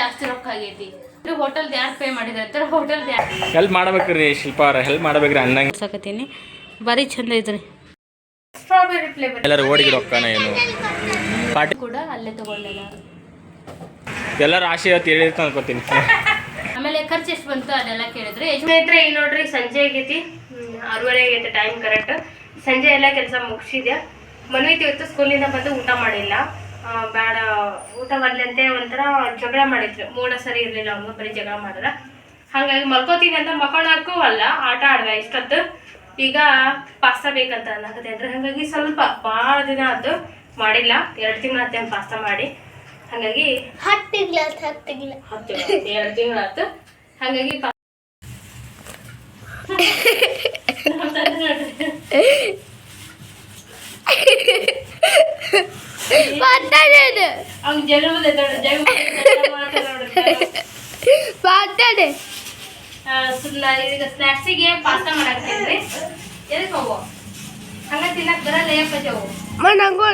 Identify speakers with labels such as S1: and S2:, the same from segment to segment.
S1: ಜಾಸ್ತಿ ರೊಕ್ಕ ಆಗೈತಿ. ಹೋಟೆಲ್ ಯಾರು ಪೇ ಮಾಡಿದ್ರೆ ಹೋಟೆಲ್
S2: ಹೆಲ್ಪ್ ಮಾಡ್ಬೇಕ್ರಿ ಶಿಲ್ಪ ಅವ್ರ ಹೆಲ್ಪ್ ಮಾಡ್ಬೇಕ್ರಿ ಅನ್ನಂಗೆ
S1: ಸಾಕತ್ತೀನಿ ಭಾರಿ ಚಂದ ಐತ್ರಿ ಸ್ಟ್ರಾಬೆರಿ ಫ್ಲೇವರ್
S2: ಎಲ್ಲರೂ ಓಡಿಗೆ ರೊಕ್ಕನ ಏನು? ಪಾರ್ಟಿ
S1: ಕೂಡ ಅಲ್ಲೇ ತಗೊಂಡೆಲ್ಲ.
S2: ಎಲ್ಲರ ಆಶೆ ಇವತ್ತು ಹೇಳಿರ್ತ ಅನ್ಕೋತೀನಿ.
S1: ಆಮೇಲೆ ಖರ್ಚು ಎಷ್ಟು ಬಂತು ಅದೆಲ್ಲ ಕೇಳಿದ್ರೆ ಸ್ನೇಹಿತರೆ ಈಗ ನೋಡ್ರಿ ಸಂಜೆ ಆಗೈತಿ. ಆರೂವರೆ ಆಗೈತೆ ಟೈಮ್ ಕರೆಕ್ಟ್ ಸಂಜೆ ಎಲ್ಲ ಕೆಲಸ ಮುಗಿಸಿದ್ಯಾ. ಮನ್ವಿತ್ ಇವತ್ತು ಸ್ಕೂಲಿಂದ ಬಂದು ಊಟ ಮಾಡಿಲ್ಲ. ಬೇಡ ಊಟ ಬರ್ಲಂತೆ ಒಂಥರ ಜಗಳ ಮಾಡಿದ್ರು. ಮೂಡ ಸರಿ ಇರಲಿಲ್ಲ ಅವ್ನು ಬರೀ ಜಗಳ ಮಾಡಿದ್ರ. ಹಾಗಾಗಿ ಮಲ್ಕೋತೀನಿ ಅಂತ ಮಕ್ಕಳಕ್ಕೂ ಅಲ್ಲ ಆಟ ಆಡ್ದ ಇಷ್ಟೊತ್ತು. ಈಗ ಪಾಸ್ತಾ ಬೇಕಂತ ಅನ್ನಕತ್ತೇನ್ರಿ ಹಾಗಾಗಿ ಸ್ವಲ್ಪ ಭಾಳ ದಿನ ಅದು ಮಾಡಿಲ್ಲ. ಎರಡು ತಿಂಗಳ ಆತೇನು ಪಾಸ್ತಾ ಮಾಡಿ. ಹಾಗಾಗಿ
S3: ಹತ್ತು ತಿಂಗಳ ಹತ್ತು ತಿಂಗ್ಳು.
S1: ಹತ್ತು ಎರಡು ತಿಂಗಳಾತು ಹಾಗಾಗಿ ಪಾ-
S3: ಮಾತಾಡೋದು
S1: ಅವ್ನ್.
S3: ಮಾತಾಡೆ
S1: ಈಗ ಸ್ನ್ಯಾಕ್ಸಿಗೆ ಪಾಸ್ತಾ ಮಾಡಾಕ್ತೇನ್ರಿ ಎದಕ್ಕೆ ಹೋಗು? ಹಂಗ ತಿನ್ನಕ್ ಬರಲ್ಲ
S3: ನಂಗೂ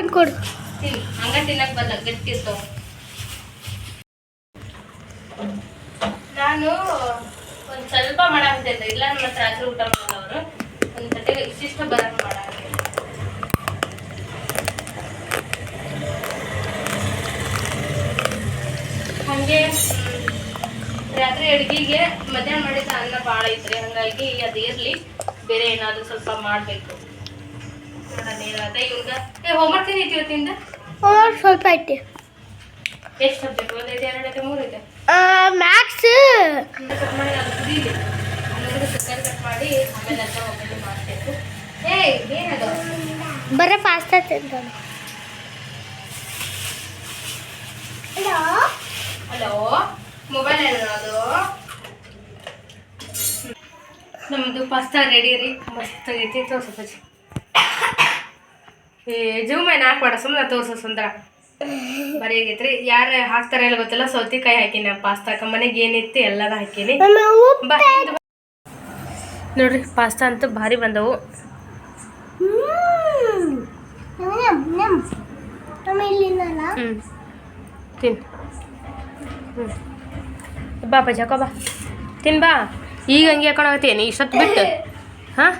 S1: ತಿನ್. ಹಂಗ ತಿನ್ನಕ್ ಬರಲ್ಲ ಗಟ್ಟಿ ಇರ್ತಾವ ನಾನು ಒಂದ್ ಸ್ವಲ್ಪ ಮಾಡಾಕ್ತೇನ್ರಿ ಇಲ್ಲ ಮತ್ತೆ ರಾತ್ರಿ ಊಟ ಮಾಡೋರು ಒಂದ್ ತಟ್ಟೆಗೆ ಇಷ್ಟಿಷ್ಟ ಬರಂಗ್ ಮಾಡಾಕ್ತೇನೆ ಹಂಗೆ ರಾತ್ರಿ ಅಡುಗೆಗೆ ಮಧ್ಯಾಹ್ನ ಮಾಡಿದ ಅನ್ನ ಭಾಳ ಐತ್ರಿ. ಹಂಗಾಗಿ ಅದು ಇರ್ಲಿ. ಬೇರೆ ಏನಾದ್ರು ಸ್ವಲ್ಪ ಮಾಡ್ಬೇಕು. ನೋಡೋಣ ಏನಾದ ಇವಾಗ. ಏ ಹೋಮ್ವರ್ಕ್ ಏನೈತಿ ಇವತ್ತಿಂದ?
S3: ಹೋಮ್ವರ್ಕ್ ಸ್ವಲ್ಪ ಐತಿ.
S1: ಎಷ್ಟು ಸಬ್ಜೆಕ್ಟ್ ಒಂದೈತೆ ಎರಡು ಐತೆ ಮೂರು ಐತೆ?
S3: ಮ್ಯಾಕ್ಸ್
S1: ಕಟ್ ಮಾಡಿ ಅದು ಕುದೀಲಿ ಆಮೇಲೆ ತರಕಾರಿ ಕಟ್ ಮಾಡಿ ಆಮೇಲೆ ಅಂತ ಒಬ್ಬಟ್ಟು ಮಾಡ್ತೇನೆ ಏಯ್ ಏನದು?
S3: ಬರೀ ಪಾಸ್ತಾ ತಿಂತಾನೆ
S1: ಹಲೋ ಮೊಬೈಲ್ ಏನೋ ಅದು ನಮ್ಮದು ಪಾಸ್ತಾ ರೆಡಿ ರೀ. ಮಸ್ತ್ ಆಗೈತಿ ತೋರ್ಸಪ್ಪಾಜಿ ಏ ಜೂಮ್ ಏನು ಹಾಕ್ಬೇಡ ಸುಮ್ಮನೆ ತೋರ್ಸ ಸುಂದರ. ಬರೀ ಆಗೈತ್ರಿ. ಯಾರು ಹಾಕ್ತಾರೆ ಇಲ್ಲ ಗೊತ್ತಿಲ್ಲ ಸೌತಿಕಾಯಿ ಹಾಕಿನಿ ಪಾಸ್ತಾಕ ಮನೆಗೆ ಏನಿತ್ತು ಎಲ್ಲದ ಹಾಕೀನಿ. ನೋಡ್ರಿ ಪಾಸ್ತಾ ಅಂತೂ ಭಾರಿ ಬಂದವು. ತಿನ್. ಹ್ಞೂ ಬಾ ಪಜಾಕೋ ಬಾ. ತಿನ್ ಬಾ. ಈಗ ಹಂಗೆ ಹಾಕೊಳಕತ್ತೀನಿ ಇಷ್ಟೊತ್ತು ಬಿಟ್ಟು. ಹಾಂ?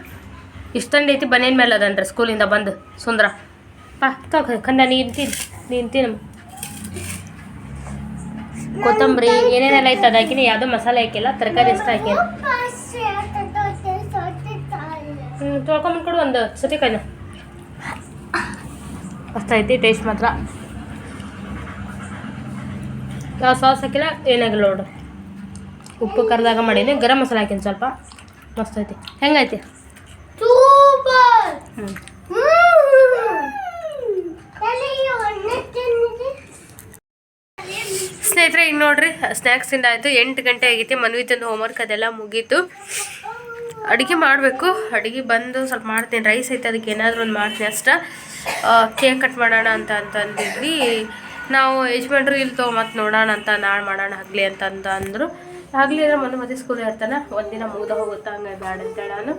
S1: ಇಷ್ಟೊಂದು ಐತಿ, ಬನ್ನೇನ ಮೇಲೆ ಅದನ್ರಿ ಸ್ಕೂಲಿಂದ ಬಂದು ಸುಂದರ. ಬಾ ಕಂದ ನೀನು ತಿನ್. ನೀನು ತಿನ್ನು ಕೊತ್ತಂಬರಿ, ಏನೇನೆಲ್ಲ ಐತೆ ಅದು ಹಾಕಿನಿ. ಯಾವುದೋ ಮಸಾಲೆ ಹಾಕಿಲ್ಲ, ತರಕಾರಿ ಎಷ್ಟು ಹಾಕಿ ಹ್ಞೂ ತೊಳ್ಕೊಂಬಂದ್ಕೊಡು ಒಂದು ಸತಿ ಕೈನ ಐತಿ ಟೇಸ್ಟ್ ಮಾತ್ರ. ಯಾವ ಸಾಸ್ ಹಾಕಿಲ್ಲ ಏನಾಗಿಲ್ಲ ನೋಡು. ಉಪ್ಪು ಕರ್ದಾಗ ಮಾಡೀನಿ, ಗರಂ ಮಸಾಲೆ ಹಾಕಿನಿ ಸ್ವಲ್ಪ. ಮಸ್ತ್ ಐತಿ. ಹೆಂಗೈತಿ ಸ್ನೇಹಿತರೆ ಈಗ ನೋಡ್ರಿ ಸ್ನ್ಯಾಕ್ಸಿಂದ ಆಯಿತು, ಎಂಟು ಗಂಟೆ ಆಗೈತಿ ಹೋಮ್ ಹೋಮ್ವರ್ಕ್ ಅದೆಲ್ಲ ಮುಗೀತು. ಅಡುಗೆ ಮಾಡಬೇಕು, ಅಡುಗೆ ಬಂದು ಸ್ವಲ್ಪ ಮಾಡ್ತೀನಿ ರೈಸ್ ಐತೆ, ಅದಕ್ಕೆ ಏನಾದರೂ ಒಂದು ಮಾಡ್ತೀನಿ ಅಷ್ಟ. ಕೇಕ್ ಕಟ್ ಮಾಡೋಣ ಅಂತ ಅಂತ ಅಂದಿದ್ವಿ ನಾವು ಯಜಮಾನ್ರು ಇಲ್ಲಿ ತಗೋ ಮತ್ತೆ ನೋಡೋಣ ಅಂತ ನಾಳೆ ಮಾಡೋಣ ಆಗಲಿ ಅಂತ ಅಂದ ಅಂದರು. ಆಗಲಿ ಅಂದ್ರೆ ಮೊನ್ನೆ ಮತ್ತೆ ಸ್ಕೂಲ್ ಇರ್ತಾನೆ ಒಂದಿನ ಮುಗ್ದ ಹೋಗುತ್ತಾ ಹಂಗೆ ಬೇಡ ಅಂತೇಳಿ ನಾನು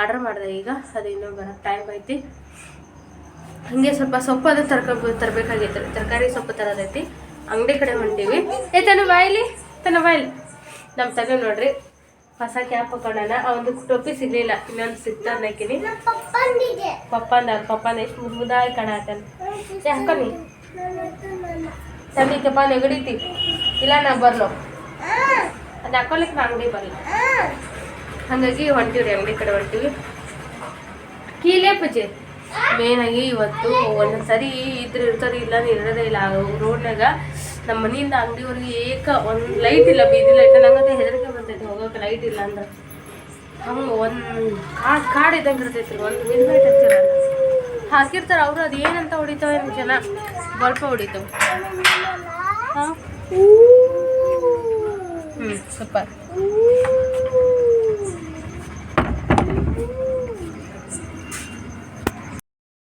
S1: ಆರ್ಡ್ರ್ ಮಾಡಿದೆ ಈಗ ಅದು ಇನ್ನೂ ಬರೋ ಟೈಮ್ ಐತಿ. ಹಿಂಗೆ ಸ್ವಲ್ಪ ಸೊಪ್ಪು ಅದು ತರ್ಕ ತರಬೇಕಾಗಿತ್ತು ತರಕಾರಿ ಸೊಪ್ಪು ತರೋದೈತಿ. ಅಂಗಡಿ ಕಡೆ ಹೊಂಟೀವಿ. ಏ ತನ್ನ ಬಾಯಿಲಿ ತನ್ನ ಬಾಯಿಲಿ ನಮ್ಮ ತಗ ನೋಡ್ರಿ ಹೊಸ ಕ್ಯಾಪ್ ಹಾಕೊಂಡಾನ ಒಂದು ಟೋಪಿ ಸಿಗ್ಲಿಲ್ಲ ಇನ್ನೊಂದು ಸಿಗ್ತಾನೆ ಹಾಕಿನಿ ಪಪ್ಪಂದ ಪಪ್ಪಂದ ಎಷ್ಟು ಮುದ್ ಮುದ್ದಾಗಿ ಹಾಕಿ ಏ ಹಾಕೊನಿ ತಂದಿತ್ತಪ್ಪ ನೆಗಡಿತಿ? ಇಲ್ಲ ನಾ ಬರ್ಲೋ. ಅದು ಹಾಕೊಲಿಕ್ಕೆ ನಾ ಅಂಗಡಿ ಬರಲ್ಲ ಹಾಗಾಗಿ ಹೊಂಟಿವ್ರಿ ಅಂಗಡಿ ಕಡೆ ಹೊಂಟಿವಿ. ಕೀಲೇ ಪೂಜೆ. ಮೇನ್ ಆಗಿ ಇವತ್ತು ಒಂದೊಂದು ಸರಿ ಇದ್ರ ಇರ್ತಾರೆ ಇಲ್ಲ ಇರೋದೇ ಇಲ್ಲ. ರೋಡ್ನಾಗ ನಮ್ಮ ಮನೆಯಿಂದ ಅಂಗಡಿವರೆಗೆ ಏಕ ಒಂದು ಲೈಟ್ ಇಲ್ಲ ಬೀದಿ ಲೈಟ್ ನಂಗಂತ ಹೆದರಿಕೆ ಬರ್ತೈತಿ ಹೋಗೋಕೆ ಲೈಟ್ ಇಲ್ಲ ಅಂದ್ರೆ. ಹಂಗೆ ಒಂದು ಕಾಡು ಕಾಡು ಇದ್ದಂಗೆ ಇರ್ತೈತಿ ಒಂದು ಹಚ್ಚಿರ ಹಾಕಿರ್ತಾರೆ ಅವರು ಅದು ಏನಂತ ಹೊಡಿತಾವೆ ಜನ? ಬಲ್ಪ ಹೊಡಿತು. ಸೂಪರ್.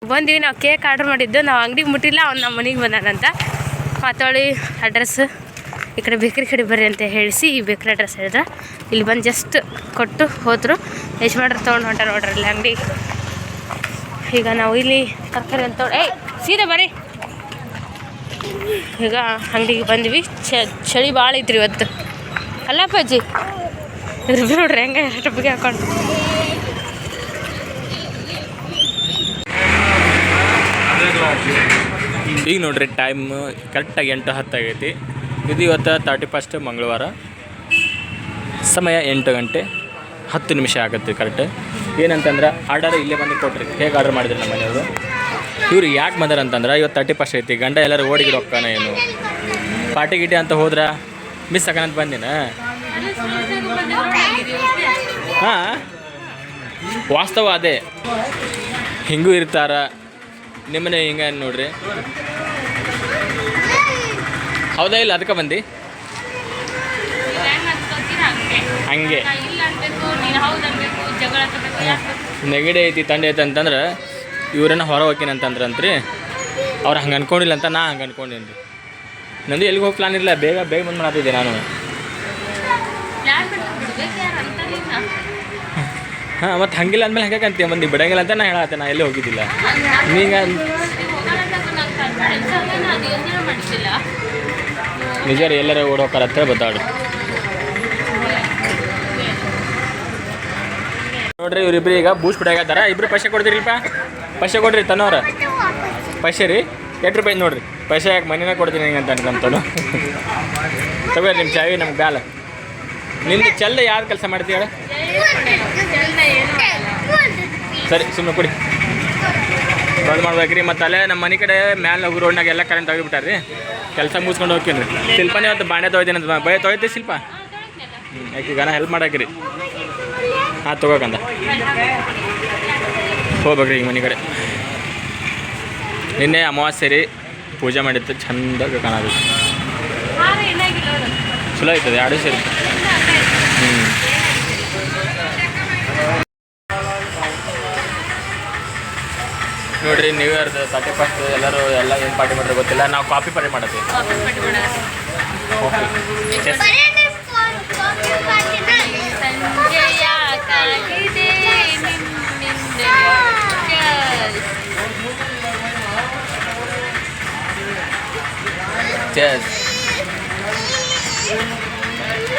S1: ಬಂದ್ವಿ, ನಾವು ಕೇಕ್ ಆರ್ಡ್ರ್ ಮಾಡಿದ್ದು. ನಾವು ಅಂಗಡಿಗೆ ಮುಟ್ಟಿಲ್ಲ, ಅವ್ನು ನಮ್ಮ ಮನೆಗೆ ಬಂದಾನಂತ ಮಾತಾಳಿ ಅಡ್ರೆಸ್ ಈ ಕಡೆ ಬೇಕ್ರಿ ಕಡೆ ಬರ್ರಿ ಅಂತ ಹೇಳಿಸಿ, ಈ ಬೇಕ್ರಿ ಅಡ್ರೆಸ್ ಹೇಳಿದ್ರೆ. ಇಲ್ಲಿ ಬಂದು ಜಸ್ಟ್ ಕೊಟ್ಟು ಹೋದರು. ಯಜಮಾನ್ರು ತೊಗೊಂಡು ಹೊಂಟ ನೋಡ್ರಿ ಇಲ್ಲಿ ಅಂಗಡಿ ಈಗ ನಾವು ಇಲ್ಲಿ ತರಕಾರಿ ಅಂತ ಏಯ್, ಸೀದಾ ಬರ್ರಿ. ಈಗ ಅಂಗಡಿಗೆ ಬಂದ್ವಿ. ಚಳಿ ಭಾಳ ಐತ್ರಿ ಇವತ್ತು. ಅಲ್ಲ ಅಪ್ಪಾಜಿ? ಇದ್ರ ನೋಡ್ರಿ ಹೆಂಗೆ ಟಪ್ಪಿಗೆ ಹಾಕೊಂಡು.
S2: ಈಗ ನೋಡ್ರಿ ಟೈಮ್ ಕರೆಕ್ಟಾಗಿ ಎಂಟು ಹತ್ತು ಆಗೈತಿ. ಇದು ಇವತ್ತು ತರ್ಟಿ ಫಸ್ಟ್ ಮಂಗಳವಾರ. ಸಮಯ ಎಂಟು ಗಂಟೆ ಹತ್ತು ನಿಮಿಷ ಆಗುತ್ತೆ ಕರೆಕ್ಟ್ ಏನಂತಂದ್ರೆ ಆರ್ಡರ್ ಇಲ್ಲೇ ಬಂದು ಕೊಟ್ರಿ. ಹೇಗೆ ಆರ್ಡರ್ ಮಾಡಿದ್ರಿ ನಮ್ಮ ಮನೆಯವರು? ಇವ್ರು ಯಾಕೆ ಬಂದಾರ ಅಂತಂದ್ರೆ ಇವತ್ತು ತರ್ಟಿ ಫಸ್ಟ್ ಐತಿ ಗಂಡ ಎಲ್ಲರೂ ಓಡಿಗೆ ಹೋಗ್ತಾನೆ ಏನು? ಪಾರ್ಟಿ ಗಿಟಿ ಅಂತ ಹೋದ್ರ? ಮಿಸ್ ಆಗಂತ ಬಂದಿನ ಹಾಂ? ವಾಸ್ತವ ಅದೇ. ಹಿಂಗೂ ಇರ್ತಾರ. ನಿಮ್ಮನೆ ಹಿಂಗೆ ನೋಡ್ರಿ. ಹೌದಾ ಇಲ್ಲ ಅದಕ್ಕೆ ಬಂದು? ಹಂಗೆ. ನೆಗಡಿ ಐತಿ ತಂಡೆ ಐತೆ ಅಂತಂದ್ರೆ ಇವ್ರನ್ನ ಹೊರ ಹೋಗ್ತೀನಿ ಅಂತಂದ್ರಂತ್ರಿ. ಅವ್ರು ಹಂಗೆ ಅನ್ಕೊಂಡಿಲ್ಲ ಅಂತ ನಾ ಹಂಗೆ ಅನ್ಕೊಂಡೇನಿ ರೀ ನಂದು ಎಲ್ಲಿಗೆ ಹೋಗಿ ಪ್ಲಾನ್ ಇರಲಿಲ್ಲ ಬೇಗ ಬೇಗ ಬಂದು ಮಾಡತ್ತಿದ್ದೆ ನಾನು. ಹಾಂ ಮತ್ತು ಹಂಗಿಲ್ಲ ಅಂದಮೇಲೆ ಹಂಗೆ ಅಂತೀವಿ ಮಂದಿ ಬಿಡಂಗಿಲ್ಲ ಅಂತ ನಾ ಹೇಳತ್ತೆ ನಾ ಎಲ್ಲಿ ಹೋಗಿದ್ದಿಲ್ಲ. ನೀಗ ನಿಜ ರೀ ಎಲ್ಲರೂ ಓಡೋಕಾರ ಹತ್ರ ಬತ್ತಾಡು ನೋಡ್ರಿ ಇವ್ರಿಬ್ರು ಈಗ ಬೂಸ್ಟ್ ಬಿಡಾಕತ್ತಾರ ಇಬ್ರು ಪೈಸೆ ಕೊಡ್ತೀರಿಲ್ಪ? ಪೈಸೆ ಕೊಡ್ರಿ ತನ್ನವ್ರ. ಪೈಸೆ ರೀ? ಎಟ್ ರೂಪಾಯಿ ನೋಡ್ರಿ. ಪೈಸೆ ಯಾಕೆ ಮನೆನೇ ಕೊಡ್ತೀನಿ ಹಿಂಗೆ ಅಂತ ಅನ್ಕೊಂತಾನು. ತಗೋರಿ ನಿಮ್ಮ ಚಾವಿ ನಮ್ಗೆ ಬ್ಯಾಲ. ನಿಂದು ಚೆಲ್ಲ ಯಾರು ಕೆಲಸ ಮಾಡ್ತೀಯ ಸರಿ ಸುಮ್ಮನೆ ಕೊಡಿ. ಬಂದ್ ಮಾಡ್ಬೇಕ್ರಿ. ಮತ್ತು ಅಲ್ಲೇ ನಮ್ಮ ಮನೆ ಕಡೆ ಮ್ಯಾಲೆ ಹೋಗಿ ರೋಡ್ನಾಗ ಎಲ್ಲ ಕರೆಂಟ್ ತೆಗಿಬಿಟ್ಟಾರ್ರಿ ಕೆಲಸ ಮುಗಿಸ್ಕೊಂಡು ಹೋಗ್ತೀನಿ ರೀ. ಶಿಲ್ಪನೇ ಇವತ್ತು ಬಾಂಡೆ ತೊಗೊಯ್ತೀನಿ ಅಂತ ಬಯ ತೊಳಿತೆ ಶಿಲ್ಪ? ಹ್ಞೂ ಯಾಕೆ ಗನ ಹೆಲ್ಪ್ ಮಾಡಾಕ್ರಿ. ಹಾಂ ತಗೋಕಂದ. ಹೋಗ್ಬೇಕ್ರಿ ಈಗ ಮನೆ ಕಡೆ. ನಿನ್ನೆ ಅಮಾವಾಸ್ಯೆ ರೀ ಪೂಜೆ ಮಾಡಿತ್ತು ಚಂದ ಕಾಣೋದು ಚಲೋ ಆಯ್ತದೆ ಎರಡು ಸೇರಿ. ಹ್ಞೂ ನೋಡ್ರಿ ನ್ಯೂ ಇಯರ್ ತರ್ಟಿ ಫಸ್ಟ್ ಎಲ್ಲರೂ ಎಲ್ಲ ಏನು ಪಾರ್ಟಿ ಮಾಡ್ರಿ ಗೊತ್ತಿಲ್ಲ. ನಾವು ಕಾಫಿ ಪಾರ್ಟಿ ಮಾಡತ್ತೀವಿ ಚೆಸ್ ಚೆಸ್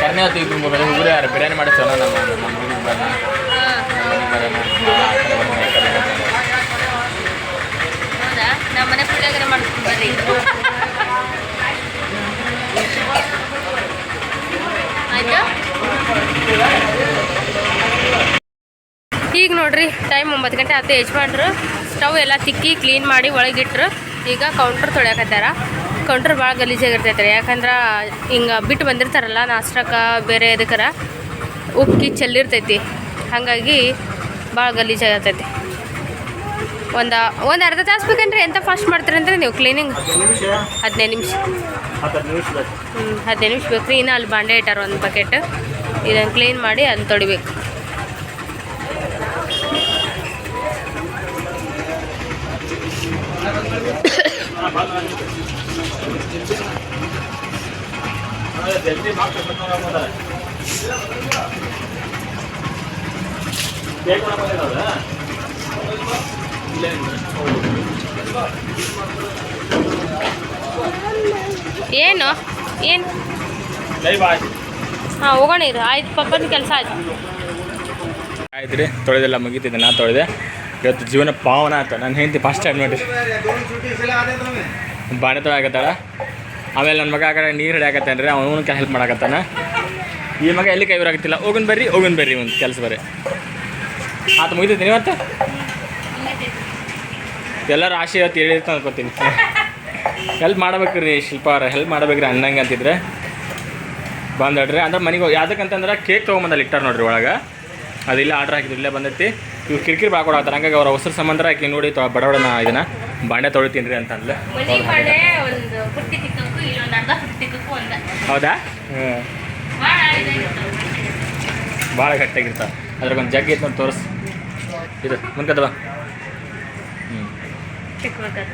S2: ಕರ್ನೆ ಹೊತ್ತು ಇಬ್ರು ಮೂರು ಇಬ್ಬರು ಯಾರು ಬಿರಿಯಾನಿ ಮಾಡಿಸೋಣ ನಮ್ಮ ನಮ್ಮ ಹುಡುಗ
S1: ಈಗ ನೋಡ್ರಿ, ಟೈಮ್ ಒಂಬತ್ತು ಗಂಟೆ ಆಯ್ತು ಯಜಮಾನ್ರು, ಸ್ಟವ್ ಎಲ್ಲ ತಿಕ್ಕಿ ಕ್ಲೀನ್ ಮಾಡಿ ಒಳಗಿಟ್ರು. ಈಗ ಕೌಂಟ್ರ್ ತೊಳ್ಯಾಕತ್ತಾರ. ಕೌಂಟ್ರ್ ಭಾಳ ಗಲೀಜಾಗಿರ್ತೈತೆ ರೀ ಯಾಕಂದ್ರೆ ಹಿಂಗೆ ಬಿಟ್ಟು ಬಂದಿರ್ತಾರಲ್ಲ ನಾಷ್ಟಕ ಬೇರೆ ಇದಕ್ಕರ ಉಕ್ಕಿ ಚೆಲ್ಲಿರ್ತೈತಿ ಹಾಗಾಗಿ ಭಾಳ ಗಲೀಜಾಗಿರ್ತೈತಿ ಒಂದು ಒಂದು ಅರ್ಧ ತಾಸು ಬೇಕಂದ್ರೆ ಎಂತ ಫಾಸ್ಟ್ ಮಾಡ್ತೀರಿ ಅಂದ್ರೆ ನೀವು ಕ್ಲೀನಿಂಗ್ ಹದಿನೈದು ನಿಮಿಷ. ಹ್ಞೂ ಹದಿನೈದು ನಿಮಿಷ ಬೇಕು ರೀ ಇನ್ನು ಅಲ್ಲಿ ಬಾಂಡೆ ಇಟ್ಟಾರ ಒಂದು ಬಕೆಟ್ ಇದನ್ನು ಕ್ಲೀನ್ ಮಾಡಿ ಅಲ್ಲಿ ತೊಡಿಬೇಕು. ಏನು? ಏನು? ಹಾಂ, ಹೋಗೋಣ ಇದು. ಆಯ್ತು, ಪಪ್ಪನ ಕೆಲಸ ಆಯ್ತು.
S2: ಆಯ್ತು ರೀ ತೊಳೆದೆಲ್ಲ ಮುಗೀತಿದ್ದೆ ನಾ ತೊಳೆದೆ. ಇವತ್ತು ಜೀವನ ಪಾವನ ಆಯ್ತು. ನಾನು ಹೆಂಡತಿ ಫಸ್ಟ್ ಟೈಮ್ ನೋಡಿ. ಬಾಣೆ ತೊಳಕತ್ತಾಳ ಆಮೇಲೆ ನನ್ನ ಮಗ ಆ ಕಡೆ ನೀರು ಹಿಡಿಯಾಕತ್ತಾನ ರೀ, ಅವನು ಹೆಲ್ಪ್ ಮಾಡಾಕತ್ತಾನ ಈ ಮಗ ಎಲ್ಲಿ ಕೈ ಬರಾಕತ್ತಿಲ್ಲ ಹೋಗನ್ ಬರ್ರಿ ಹೋಗನ್ ಬರ್ರಿ ಒಂದು ಕೆಲಸ ಬರ್ರಿ. ಆತು ಮುಗಿತೈತಿ ಇವತ್ತು? ಎಲ್ಲರೂ ಆಶೆ ಇವತ್ತು ಹೇಳಿರ್ತ ಅನ್ಕೋತೀನಿ. ಹೆಲ್ಪ್ ಮಾಡ್ಬೇಕ್ರಿ ಶಿಲ್ಪ ಅವ್ರ ಹೆಲ್ಪ್ ಮಾಡ್ಬೇಕ್ರಿ ಅನ್ನಂಗೆ ಅಂತಿದ್ರೆ. ಬಂದಡ್ರಿ ಅಂದ್ರೆ ಮನೆಗೆ ಯಾವ್ದಕ್ಕಂತಂದ್ರೆ ಕೇಕ್ ತೊಗೊಂಬಂದಲ್ಲಿ ಇಟ್ಟಾರ ನೋಡ್ರಿ ಒಳಗೆ. ಅದಿಲ್ಲ ಆರ್ಡ್ರ್ ಹಾಕಿದ್ರು, ಇಲ್ಲೇ ಬಂದೈತಿ. ಇವ್ರು ಕಿರಿಕಿರಿ ಬಾಕೊಡತ್ತಾರ ಹಂಗಾಗಿ ಅವ್ರ ಹೊಸರು ಸಂಬಂಧ ಹಾಕಿ ನೋಡಿ ಬಡವಡನ ಇದನ್ನ ಬಾಂಡೆ ತೊಳಿತೀನಿ ರೀ ಅಂತಂದ್ಲೆ
S1: ಮನೆ ಬಾಳೆ ಒಂದು ಪುಟ್ಟಿ ತಿಕ್ಕಕ್ಕೂ ಇಲ್ಲೊಂದು ಅರ್ಧ ಪುಟ್ಟಿ ತಿಕ್ಕಕ್ಕೂ ಒಂದು
S2: ಹೌದಾ? ಹ್ಞೂ
S1: ಭಾಳ
S2: ಗಟ್ಟಿಯಾಗಿರ್ತಾವೆ. ಅದ್ರಾಗೊಂದು ಜಗ್ಗಿ ಐತೆ ನೋಡಿ ತೋರಿಸ್. ಇದು ಹ್ಞೂ
S1: ತಿಕ್ಬೇಕಾದ್ರೆ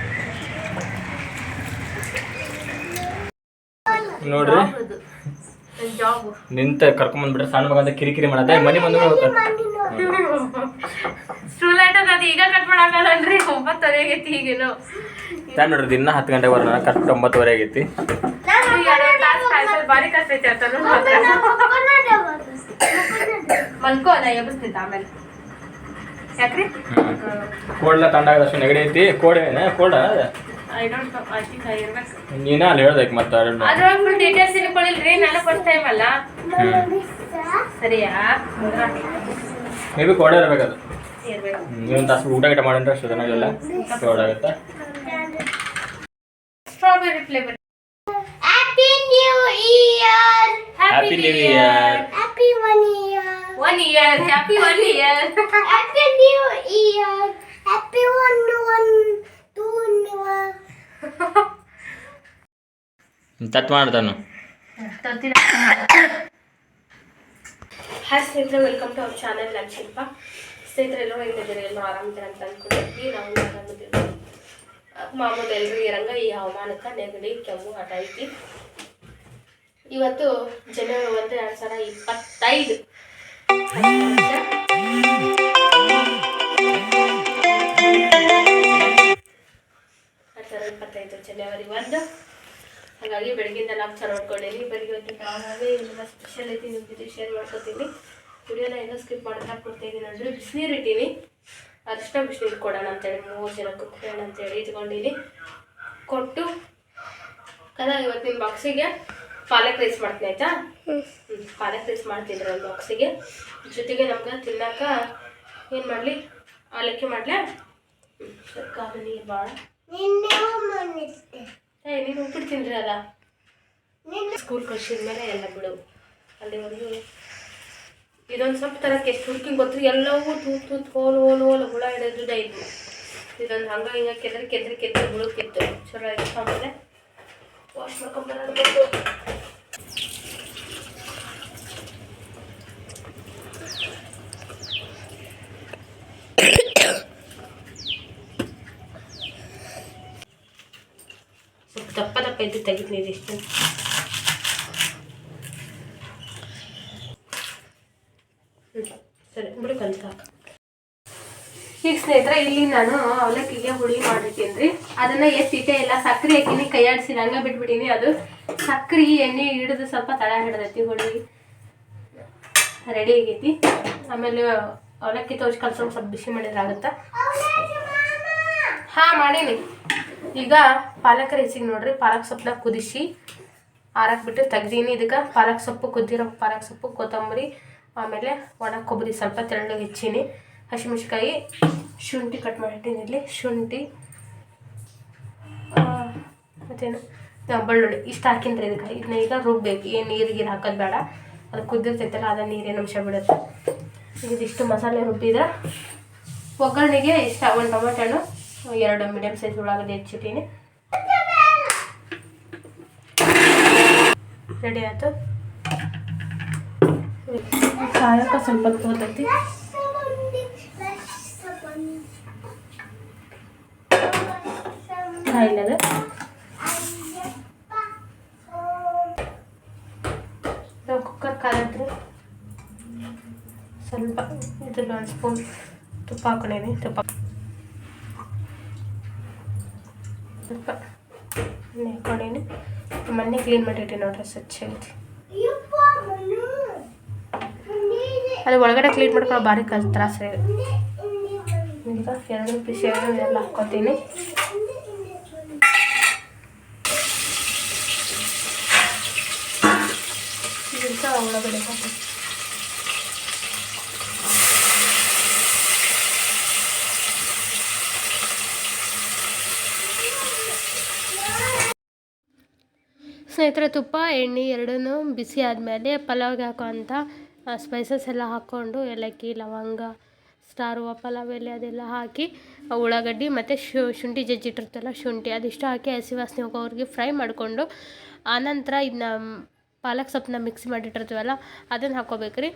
S2: ನೋಡ್ರಿ. ನಿಂತ ಕರ್ಕೊಂಬಂದ್ಬಿಟ್ರೆ ಸಣ್ಣ ಮಗಂತ ಕಿರಿಕಿರಿ ಮಾಡತ್ತೆ. ಮನೆ ಬಂದು
S1: ಸ್ಟೂಲ್ ಐಟಮ್ ಅದು ಈಗ ಕಟ್ ಮಾಡಾಕಲ್ಲನ್ರಿ ಒಂಬತ್ತುವರೆ ಆಗೈತಿ ಈಗೇನು.
S2: ಟೈಮ್ ನೋಡ್ರಿ ದಿನ ಹತ್ತು ಗಂಟೆಗೆ ಬರೋಣ. ಕರೆಕ್ಟ್ ಒಂಬತ್ತುವರೆ ಆಗೈತಿ.
S1: ಬಾರಿ ಕಷ್ಟ ಐತೆ ಅಂತ ಮಲ್ಕೋ ನಾ ಎಬ್ಬಿಸ್ತಿದ್ದ ಆಮೇಲೆ. ಯಾಕ್ರಿ?
S2: ಕೋಡ್ಲ ತಂಡಾಗದಷ್ಟು ನೆಗಡಿ ಐತಿ. ಕೋಡೇನ ಕೋಡ
S1: I don't know I think ಇರ್ಬೇಕು
S2: ನೀನ? ಅಲ್ಲಿ ಹೇಳ್ದಕ್ಕೆ ಮತ್ತೆ
S1: ಅದ್ರೊಳಗೆ ಡೀಟೇಲ್ಸ್ ತಿಳ್ಕೊಳ್ಳಿಲ್ರಿ ನಾನು ಫಸ್ಟ್ ಟೈಮ್ ಅಲ್ಲ. ಸರಿಯಾ?
S2: ಮೇ ಬಿ ಕೋಡೆ ಇರ್ಬೇಕದು
S1: ಇರ್ಬೇಕು.
S2: ನೀವು ತಾಸು ಊಟ ಗಿಟ ಮಾಡಿದ್ರೆ ಅಷ್ಟು ಚೆನ್ನಾಗಿಲ್ಲ ಕೋಡ್ ಆಗುತ್ತೆ.
S1: Strawberry
S3: flavour new year
S2: happy new year
S3: happy one year
S1: one year happy one year
S3: happy new year happy one one two year
S2: ತತ್ ಮಾಡ್ತಾನು
S1: ಹಾಯ್ ಸ್ನೇಹಿತರೆ ವೆಲ್ಕಮ್ ಟು ಅವರ್ ಚಾನಲ್ ನಾನು ಶಿಲ್ಪ ಸ್ನೇಹಿತರೆ ಎಲ್ಲರೂ ಹೇಗಿದ್ದೀರಿ ಎಲ್ಲರೂ ಆರಾಮಿದ್ದಾರೆ ಅಂತ ಅಂದ್ಕೊಂಡಿದ್ವಿ ನಾವು ಆರಾಮಿದ್ದೀವಿ ಮಾಮೂಲು ಎಲ್ಲರೂ ಇರಂಗ ಈ ಹವಾಮಾನಕ್ಕೆ ನೆಗಡಿ ಕೆಮ್ಮು ಐತಿ ಇವತ್ತು ಜನವರಿ ಒಂದು ಎರಡು ಸಾವಿರ ಇಪ್ಪತ್ತೈದು. ಎರಡು ಸಾವಿರ ಇಪ್ಪತ್ತೈದು, ಜನವರಿ ಒಂದು. ಹಾಗಾಗಿ ಬೆಳಗ್ಗೆಯಿಂದ ನಾವು ಚಾರ್ ನೋಡ್ಕೊಂಡೀನಿ ಬೆಳಿಗ್ಗೆ ಹೊತ್ತು ನಾವೇ ಏನೆಲ್ಲ ಸ್ಪೆಷಲ್ ಐತಿ ನಿಮ್ಮ ಜೊತೆ ಶೇರ್ ಮಾಡ್ಕೊತೀನಿ. ವಿಡಿಯೋನ ಏನೋ ಸ್ಕಿಪ್ ಮಾಡ್ತಾ ಕೊಡ್ತಾ ಇದ್ದೀನಿ ಅಂದರೆ ಬಿಸಿನೀರು ಇಟ್ಟೀನಿ. ಅದಷ್ಟ ಬಿಸಿನೀರು ಕೊಡೋಣ ಅಂತೇಳಿ ಮೂರು ಜನ ಕೊಡೋಣ ಅಂತೇಳಿ ಇಟ್ಕೊಂಡಿನಿ ಕೊಟ್ಟು ಕದ ಇವತ್ತಿನ ಬಾಕ್ಸಿಗೆ ಪಾಲಕ್ ರೈಸ್ ಮಾಡ್ತೀನಿ ಆಯ್ತಾ? ಪಾಲಕ್ ರೈಸ್ ಮಾಡ್ತಿದ್ರು ಒಂದು ಬಾಕ್ಸಿಗೆ ಜೊತೆಗೆ ನಮ್ಗೆ ತಿನ್ನಕ ಏನು ಮಾಡಲಿ? ಅವಲಕ್ಕಿ ಮಾಡ್ಲ? ಕಾಲು ನೀರು ಭಾಳ ಏ ನೀನು ಉಪ್ಪಿಟ್ಟು ತಿಂದ್ರಿ ಅಲ್ಲ? ಸ್ಕೂಲ್ ಕಳ್ಸಿದ ಮೇಲೆ ಎಲ್ಲ ಬಿಡು. ಒಂದು ಇದೊಂದು ಸ್ವಲ್ಪ ತರಕ್ಕೆ ಎಷ್ಟು ಹುಡುಕಿ ಗೊತ್ತು? ಎಲ್ಲವೂ ತೂತ್ ತೂತ್ ಹೋಲ್ ಹೋಲ್ ಹೋಲ್ ಹುಳ ಹಿಡಿದು ಇದು ಇದೊಂದು ಹಂಗ ಹಿಂಗ ಕೆದ್ರಿ ಕೆದ್ರಿ ಕೆದ್ರಿ ಹುಳುಕಿತ್ತು ಚಲೋ ಆಯ್ತು ಆಮೇಲೆ ವಾಶ್ ಮಾಡ್ಕೊಂಬರೋದು ದಪ್ಪ ತೆಗಿತೀನಿ ಇದಿಷ್ಟು. ಸರಿ, ಬಿಡು ಕಲಿತ ಈಗ ಸ್ನೇಹಿತರೆ, ಇಲ್ಲಿ ನಾನು ಅವಲಕ್ಕಿಗೆ ಹುಳಿ ಮಾಡಿರ್ತೀನಿ ರೀ ಅದನ್ನ ಎತ್ತಿಟ್ಟೆ ಇಲ್ಲ ಸಕ್ಕರೆ ಹಾಕಿನಿ ಕೈಯಾಡಿಸಿ ಹಂಗೆ ಬಿಟ್ಬಿಟ್ಟಿನಿ ಅದು. ಸಕ್ಕರೆ ಎಣ್ಣೆ ಹಿಡಿದು ಸ್ವಲ್ಪ ತಳ ಹಿಡ್ದೈತಿ ಹುಳಿ. ರೆಡಿ ಆಗೈತಿ. ಆಮೇಲೆ ಅವಲಕ್ಕಿ ತೋಚ್ ಸ್ವಲ್ಪ ಬಿಸಿ ಮಾಡಿದ್ರೆ ಆಗುತ್ತಾ? ಹಾಂ, ಮಾಡೀನಿ. ಈಗ ಪಾಲಕ್ ರೈಸಿಗೆ ನೋಡ್ರಿ, ಪಾಲಕ್ ಸೊಪ್ಪನ್ನ ಕುದಿಸಿ ಆರಾಕ್ಬಿಟ್ಟು ಬಿಟ್ಟು ತೆಗ್ದೀನಿ ಇದಕ್ಕೆ. ಪಾಲಕ್ ಸೊಪ್ಪು ಕುದ್ದಿರೋ ಪಾಲಕ್ ಸೊಪ್ಪು, ಕೊತ್ತಂಬರಿ, ಆಮೇಲೆ ಒಣ ಕೊಬ್ಬರಿ ಸ್ವಲ್ಪ ತೆಳ್ಳಗೆ ಹೆಚ್ಚೀನಿ. ಹಸಿಮೆಣ್ಸಿಕಾಯಿ ಶುಂಠಿ ಕಟ್ ಮಾಡಿಟ್ಟಿನಿ ಇಲ್ಲಿ ಶುಂಠಿ ಮತ್ತೇನು? ಬೆಳ್ಳುಳ್ಳಿ ಇಷ್ಟು ಹಾಕಿನ್ರಿ ಇದಕ್ಕೆ. ಇದನ್ನ ಈಗ ರುಬ್ಬೇಕು. ಏನು ನೀರು ಗೀರು ಹಾಕೋದು ಬೇಡ. ಅದು ಕುದ್ದಿರ್ತೈತಲ್ಲ, ಅದ ನೀರೇನು ಅಂಶ ಬಿಡುತ್ತೆ. ಇದಿಷ್ಟು ಮಸಾಲೆ ರುಬ್ಬಿದ್ರೆ ಒಗ್ಗರಣೆಗೆ ಇಷ್ಟ. ಒಂದು ಟೊಮೆಟೊ ಹಣ್ಣು ಎರಡು ಮೀಡಿಯಮ್ ಸೈಜ್ ಉಳ್ಳಾಗಡ್ಡಿ ಹೆಚ್ಚಿಟ್ಟೀನಿ. ರೆಡಿ ಆಯ್ತು? ಕಾಯಕ ಸ್ವಲ್ಪ ಹೋಗ್ತೈತಿ ಕಾಯಿಲ್ಲದ ನಾವು ಕುಕ್ಕರ್ ಕಾಲತ್ರಿ ಸ್ವಲ್ಪ ಇದ್ರಲ್ಲಿ ಒಂದು ಸ್ಪೂನ್ ತುಪ್ಪ ಹಾಕೊಂಡೇನಿ, ತುಪ್ಪ ಸ್ವಲ್ಪ ಎಣ್ಣೆ ಹಾಕೊಂಡೇನಿ ಮೊನ್ನೆ ಕ್ಲೀನ್ ಮಾಡಿಟ್ಟೆ ನೋಡ್ರಿ ಸ್ವಚ್ಛ ಐತಿ ಅದು ಒಳಗಡೆ ಕ್ಲೀನ್ ಮಾಡ್ಕೊಳ್ಳೋ ಭಾರಿ ಕಲ್ ತ್ರಾಸ ಈಗ ಎರಡು ಪೀಸ್ ಎಲ್ಲ ಹಾಕ್ಕೊತೀನಿ ಇದಕ್ಕೆ ಒಳಗಡೆ ಹಾಕಿ ಸ್ನೇಹಿತರೆ ತುಪ್ಪ, ಎಣ್ಣೆ ಎರಡೂ ಬಿಸಿ ಆದಮೇಲೆ ಪಲಾವ್ಗೆ ಹಾಕೋಂಥ ಸ್ಪೈಸಸ್ ಎಲ್ಲ ಹಾಕ್ಕೊಂಡು ಏಲಕ್ಕಿ, ಲವಂಗ ಸ್ಟಾರ್ ಹೂವು ಪಲಾವ್ ಎಲೆ ಅದೆಲ್ಲ ಹಾಕಿ ಉಳ್ಳಾಗಡ್ಡಿ ಮತ್ತು ಶುಂಠಿ, ಜಜ್ಜಿಟ್ಟಿರ್ತಲ್ಲ ಶುಂಠಿ, ಅದಿಷ್ಟು ಹಾಕಿ ಹಸಿ ವಾಸನೆ ಹೋಗೋವರೆಗೆ ಫ್ರೈ ಮಾಡಿಕೊಂಡು ಆನಂತರ ಇದನ್ನ ಪಾಲಕ್ ಸೊಪ್ಪನ್ನ ಮಿಕ್ಸ್ ಮಾಡಿಟ್ಟಿರ್ತೀವಲ್ಲ, ಅದನ್ನು ಹಾಕ್ಕೋಬೇಕ್ರಿ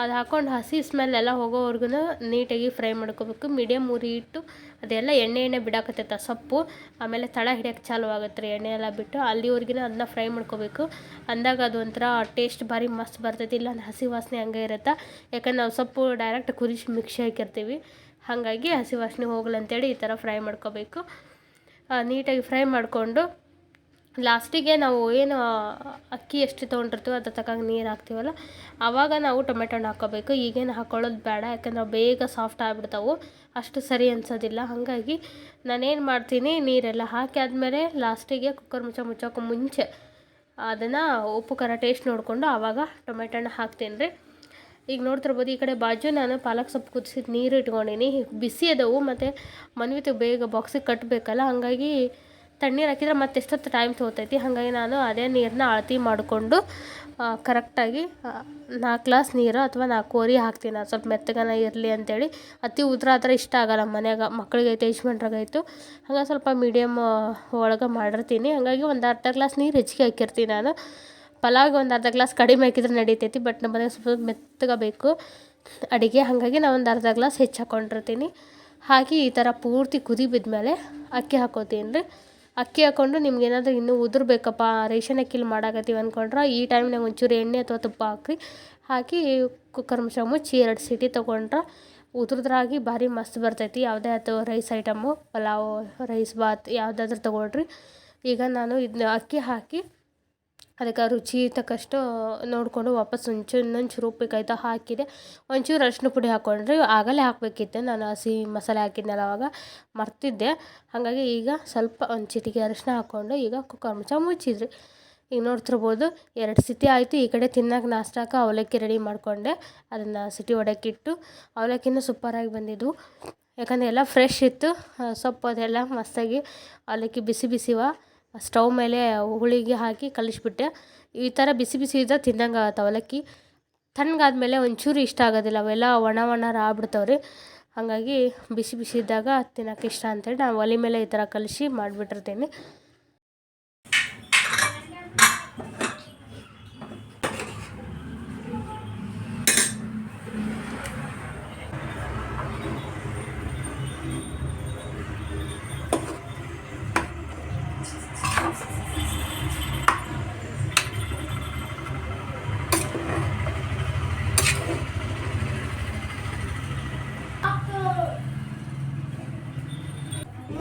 S1: ಅದು ಹಾಕ್ಕೊಂಡು ಹಸಿ ಸ್ಮೆಲ್ ಎಲ್ಲ ಹೋಗೋವರೆಗೂ ನೀಟಾಗಿ ಫ್ರೈ ಮಾಡ್ಕೋಬೇಕು. ಮೀಡಿಯಮ್ ಉರಿ ಇಟ್ಟು ಅದೆಲ್ಲ ಎಣ್ಣೆ ಎಣ್ಣೆ ಬಿಡಾಕತ್ತೈತೆ ಸೊಪ್ಪು. ಆಮೇಲೆ ತಳ ಹಿಡಿಯೋಕೆ ಚಾಲು ಆಗುತ್ತೆ ರೀ ಎಣ್ಣೆ ಎಲ್ಲ ಬಿಟ್ಟು. ಅಲ್ಲಿವರೆಗಿನ ಅದನ್ನ ಫ್ರೈ ಮಾಡ್ಕೋಬೇಕು. ಅಂದಾಗ ಅದು ಒಂಥರ ಟೇಸ್ಟ್ ಭಾರಿ ಮಸ್ತ್ ಬರ್ತೈತಿ. ಇಲ್ಲ ಹಸಿ ವಾಸನೆ ಹಂಗೆ ಇರುತ್ತೆ. ಯಾಕಂದ್ರೆ ನಾವು ಸೊಪ್ಪು ಡೈರೆಕ್ಟ್ ಕುದಿಸಿ ಮಿಕ್ಸಿ ಹಾಕಿರ್ತೀವಿ. ಹಾಗಾಗಿ ಹಸಿ ವಾಸನೆ ಹೋಗಲ್ಲ ಅಂತೇಳಿ ಈ ಥರ ಫ್ರೈ ಮಾಡ್ಕೋಬೇಕು. ನೀಟಾಗಿ ಫ್ರೈ ಮಾಡಿಕೊಂಡು ಲಾಸ್ಟಿಗೆ ನಾವು ಏನು ಅಕ್ಕಿ ಎಷ್ಟು ತೊಗೊಂಡಿರ್ತೀವೋ ಅದ್ರ ತಕ್ಕಂಗೆ ನೀರು ಹಾಕ್ತೀವಲ್ಲ ಆವಾಗ ನಾವು ಟೊಮೆಟೊ ಹಣ್ಣು ಹಾಕ್ಕೋಬೇಕು. ಈಗೇನು ಹಾಕ್ಕೊಳ್ಳೋದು ಬೇಡ, ಯಾಕಂದ್ರೆ ಬೇಗ ಸಾಫ್ಟ್ ಆಗಿಬಿಡ್ತಾವೆ. ಅಷ್ಟು ಸರಿ ಅನ್ಸೋದಿಲ್ಲ. ಹಾಗಾಗಿ ನಾನೇನು ಮಾಡ್ತೀನಿ, ನೀರೆಲ್ಲ ಹಾಕಿ ಆದಮೇಲೆ ಲಾಸ್ಟಿಗೆ ಕುಕ್ಕರ್ ಮುಚ್ಚ ಮುಚ್ಚೋಕೆ ಮುಂಚೆ ಅದನ್ನು ಉಪ್ಪು, ಖಾರ ಟೇಸ್ಟ್ ನೋಡಿಕೊಂಡು ಆವಾಗ ಟೊಮೆಟೊ ಹಣ್ಣು ಹಾಕ್ತೀನಿ ರೀ. ಈಗ ನೋಡ್ತಿರ್ಬೋದು, ಈ ಕಡೆ ಬಾಜು ನಾನು ಪಾಲಕ್ ಸೊಪ್ಪು ಕುದಿಸಿದ ನೀರು ಇಟ್ಕೊಂಡೀನಿ. ಬಿಸಿ ಅದಾವು, ಮತ್ತು ಮನ್ವಿತಿಗೆ ಬೇಗ ಬಾಕ್ಸಿಗೆ ಕಟ್ಟಬೇಕಲ್ಲ ಹಾಗಾಗಿ ತಣ್ಣೀರು ಹಾಕಿದ್ರೆ ಮತ್ತೆ ಎಷ್ಟೊತ್ತು ಟೈಮ್ ತೊಗೊತೈತಿ? ಹಾಗಾಗಿ ನಾನು ಅದೇ ನೀರನ್ನ ಅಳತಿ ಮಾಡಿಕೊಂಡು ಕರೆಕ್ಟಾಗಿ ನಾಲ್ಕು ಗ್ಲಾಸ್ ನೀರು ಅಥವಾ ನಾಲ್ಕೂವರೆ ಹಾಕ್ತೀನಿ. ನಾನು ಸ್ವಲ್ಪ ಮೆತ್ತಗನ ಇರಲಿ ಅಂತೇಳಿ. ಅತಿ ಉದ್ರ ಆ ಇಷ್ಟ ಆಗಲ್ಲ ಮನ್ಯಾಗ. ಮಕ್ಳಿಗೆ ಐತೆ ಯಜಮಾನ್ರಿಗಾಯ್ತು ಹಾಗಾಗಿ ಸ್ವಲ್ಪ ಮೀಡಿಯಮ್ ಒಳಗೆ ಮಾಡಿರ್ತೀನಿ. ಹಾಗಾಗಿ ಒಂದು ಅರ್ಧ ಗ್ಲಾಸ್ ನೀರು ಹೆಚ್ಚಿಗೆ ಹಾಕಿರ್ತೀನಿ ನಾನು. ಪಲಾವ್ಗೆ ಒಂದು ಅರ್ಧ ಗ್ಲಾಸ್ ಕಡಿಮೆ ಹಾಕಿದ್ರೆ ನಡೀತೈತಿ ಬಟ್ ನಮ್ಮ ಮನೆಗೆ ಸ್ವಲ್ಪ ಮೆತ್ತಗಬೇಕು ಅಡುಗೆ. ಹಾಗಾಗಿ ನಾನು ಒಂದು ಅರ್ಧ ಗ್ಲಾಸ್ ಹೆಚ್ಚು ಹಾಕ್ಕೊಂಡಿರ್ತೀನಿ ಹಾಕಿ ಈ ಥರ ಪೂರ್ತಿ ಕುದಿ ಬಿದ್ಮೇಲೆ ಅಕ್ಕಿ ಹಾಕೋತೀನಿ ರೀ. ಅಕ್ಕಿ ಹಾಕ್ಕೊಂಡು ನಿಮ್ಗೆ ಏನಾದರೂ ಇನ್ನೂ ಉದುರ್ಬೇಕಪ್ಪ, ರೇಷನ್ ಅಕ್ಕಿಲಿ ಮಾಡಾಕತ್ತೀವಿ ಅಂದ್ಕೊಂಡ್ರೆ ಈ ಟೈಮ್ನಾಗ ಒಂಚೂರು ಎಣ್ಣೆ ಅಥವಾ ತುಪ್ಪ ಹಾಕಿ ಹಾಕಿ ಕುಕ್ಕರ್ ಮುಚ್ಚ ಮುಚ್ಚಿ ಎರಡು ಸಿಟಿ ತೊಗೊಂಡ್ರೆ ಉದುರದ್ರಾಗಿ ಭಾರಿ ಮಸ್ತ್ ಬರ್ತೈತಿ. ಯಾವುದೇ ಆಯ್ತು rice item pulao rice bath ಯಾವುದಾದ್ರೂ ತೊಗೊಳ್ರಿ. ಈಗ ನಾನು ಇದನ್ನ ಅಕ್ಕಿ ಹಾಕಿ ಅದಕ್ಕೆ ರುಚಿ ತಕ್ಕಷ್ಟು ನೋಡಿಕೊಂಡು ವಾಪಸ್ ಒಂಚೂರು ಇನ್ನೊಂಚೂರು ಚೂರು ಹಾಕಿದೆ. ಒಂಚೂರು ಅರಿಶಿನ ಪುಡಿ ಹಾಕ್ಕೊಂಡ್ರೆ ಆಗಲೇ ಹಾಕಬೇಕಿತ್ತು. ನಾನು ಹಸಿ ಮಸಾಲೆ ಹಾಕಿದ್ನಲ್ಲ ಅವಾಗ ಮರ್ತಿದ್ದೆ. ಹಾಗಾಗಿ ಈಗ ಸ್ವಲ್ಪ ಒಂದು ಚಿಟಿಕೆ ಅರಿಶಿನ ಹಾಕ್ಕೊಂಡು ಈಗ ಕುಕ್ಕರ್ ಮುಚ್ಚ ಮುಚ್ಚಿದ್ರಿ. ಈಗ ನೋಡ್ತಿರ್ಬೋದು ಎರಡು ಸಿಟಿ ಆಯಿತು. ಈ ಕಡೆ ತಿನ್ನೋಕೆ ನಾಷ್ಟಾಕ ಅವಲಕ್ಕಿ ರೆಡಿ ಮಾಡಿಕೊಂಡೆ. ಅದನ್ನು ಸಿಟಿ ಒಡಕ್ಕಿಟ್ಟು ಅವಲಕ್ಕಿನೂ ಸೂಪರಾಗಿ ಬಂದಿದ್ವು. ಯಾಕಂದರೆ ಎಲ್ಲ ಫ್ರೆಶ್ ಇತ್ತು. ಸೊಪ್ಪು ಅದೆಲ್ಲ ಮಸ್ತಾಗಿ ಅವಲಕ್ಕಿ ಬಿಸಿ ಬಿಸಿವ ಸ್ಟವ್ ಮೇಲೆ ಹುಳಿಗೆ ಹಾಕಿ ಕಲಿಸ್ಬಿಟ್ಟೆ. ಈ ಥರ ಬಿಸಿ ಬಿಸಿ ಇದ್ದಾಗ ತಿಂದಂಗೆ ಆಗತ್ತೆ ಅವಲಕ್ಕಿ ತಣ್ಣಗಾದ್ಮೇಲೆ ಒಂಚೂರು ಇಷ್ಟ ಆಗೋದಿಲ್ಲ. ಅವೆಲ್ಲ ಒಣ ಒಣರ ಆಗ್ಬಿಡ್ತಾವ್ರಿ ಹಾಗಾಗಿ ಬಿಸಿ ಬಿಸಿ ಇದ್ದಾಗ ತಿನ್ನೋಕೆ ಇಷ್ಟ ಅಂತೇಳಿ ನಾನು ಒಲೆ ಮೇಲೆ ಈ ಥರ ಕಲಿಸಿ ಮಾಡಿಬಿಟ್ಟಿರ್ತೀನಿ.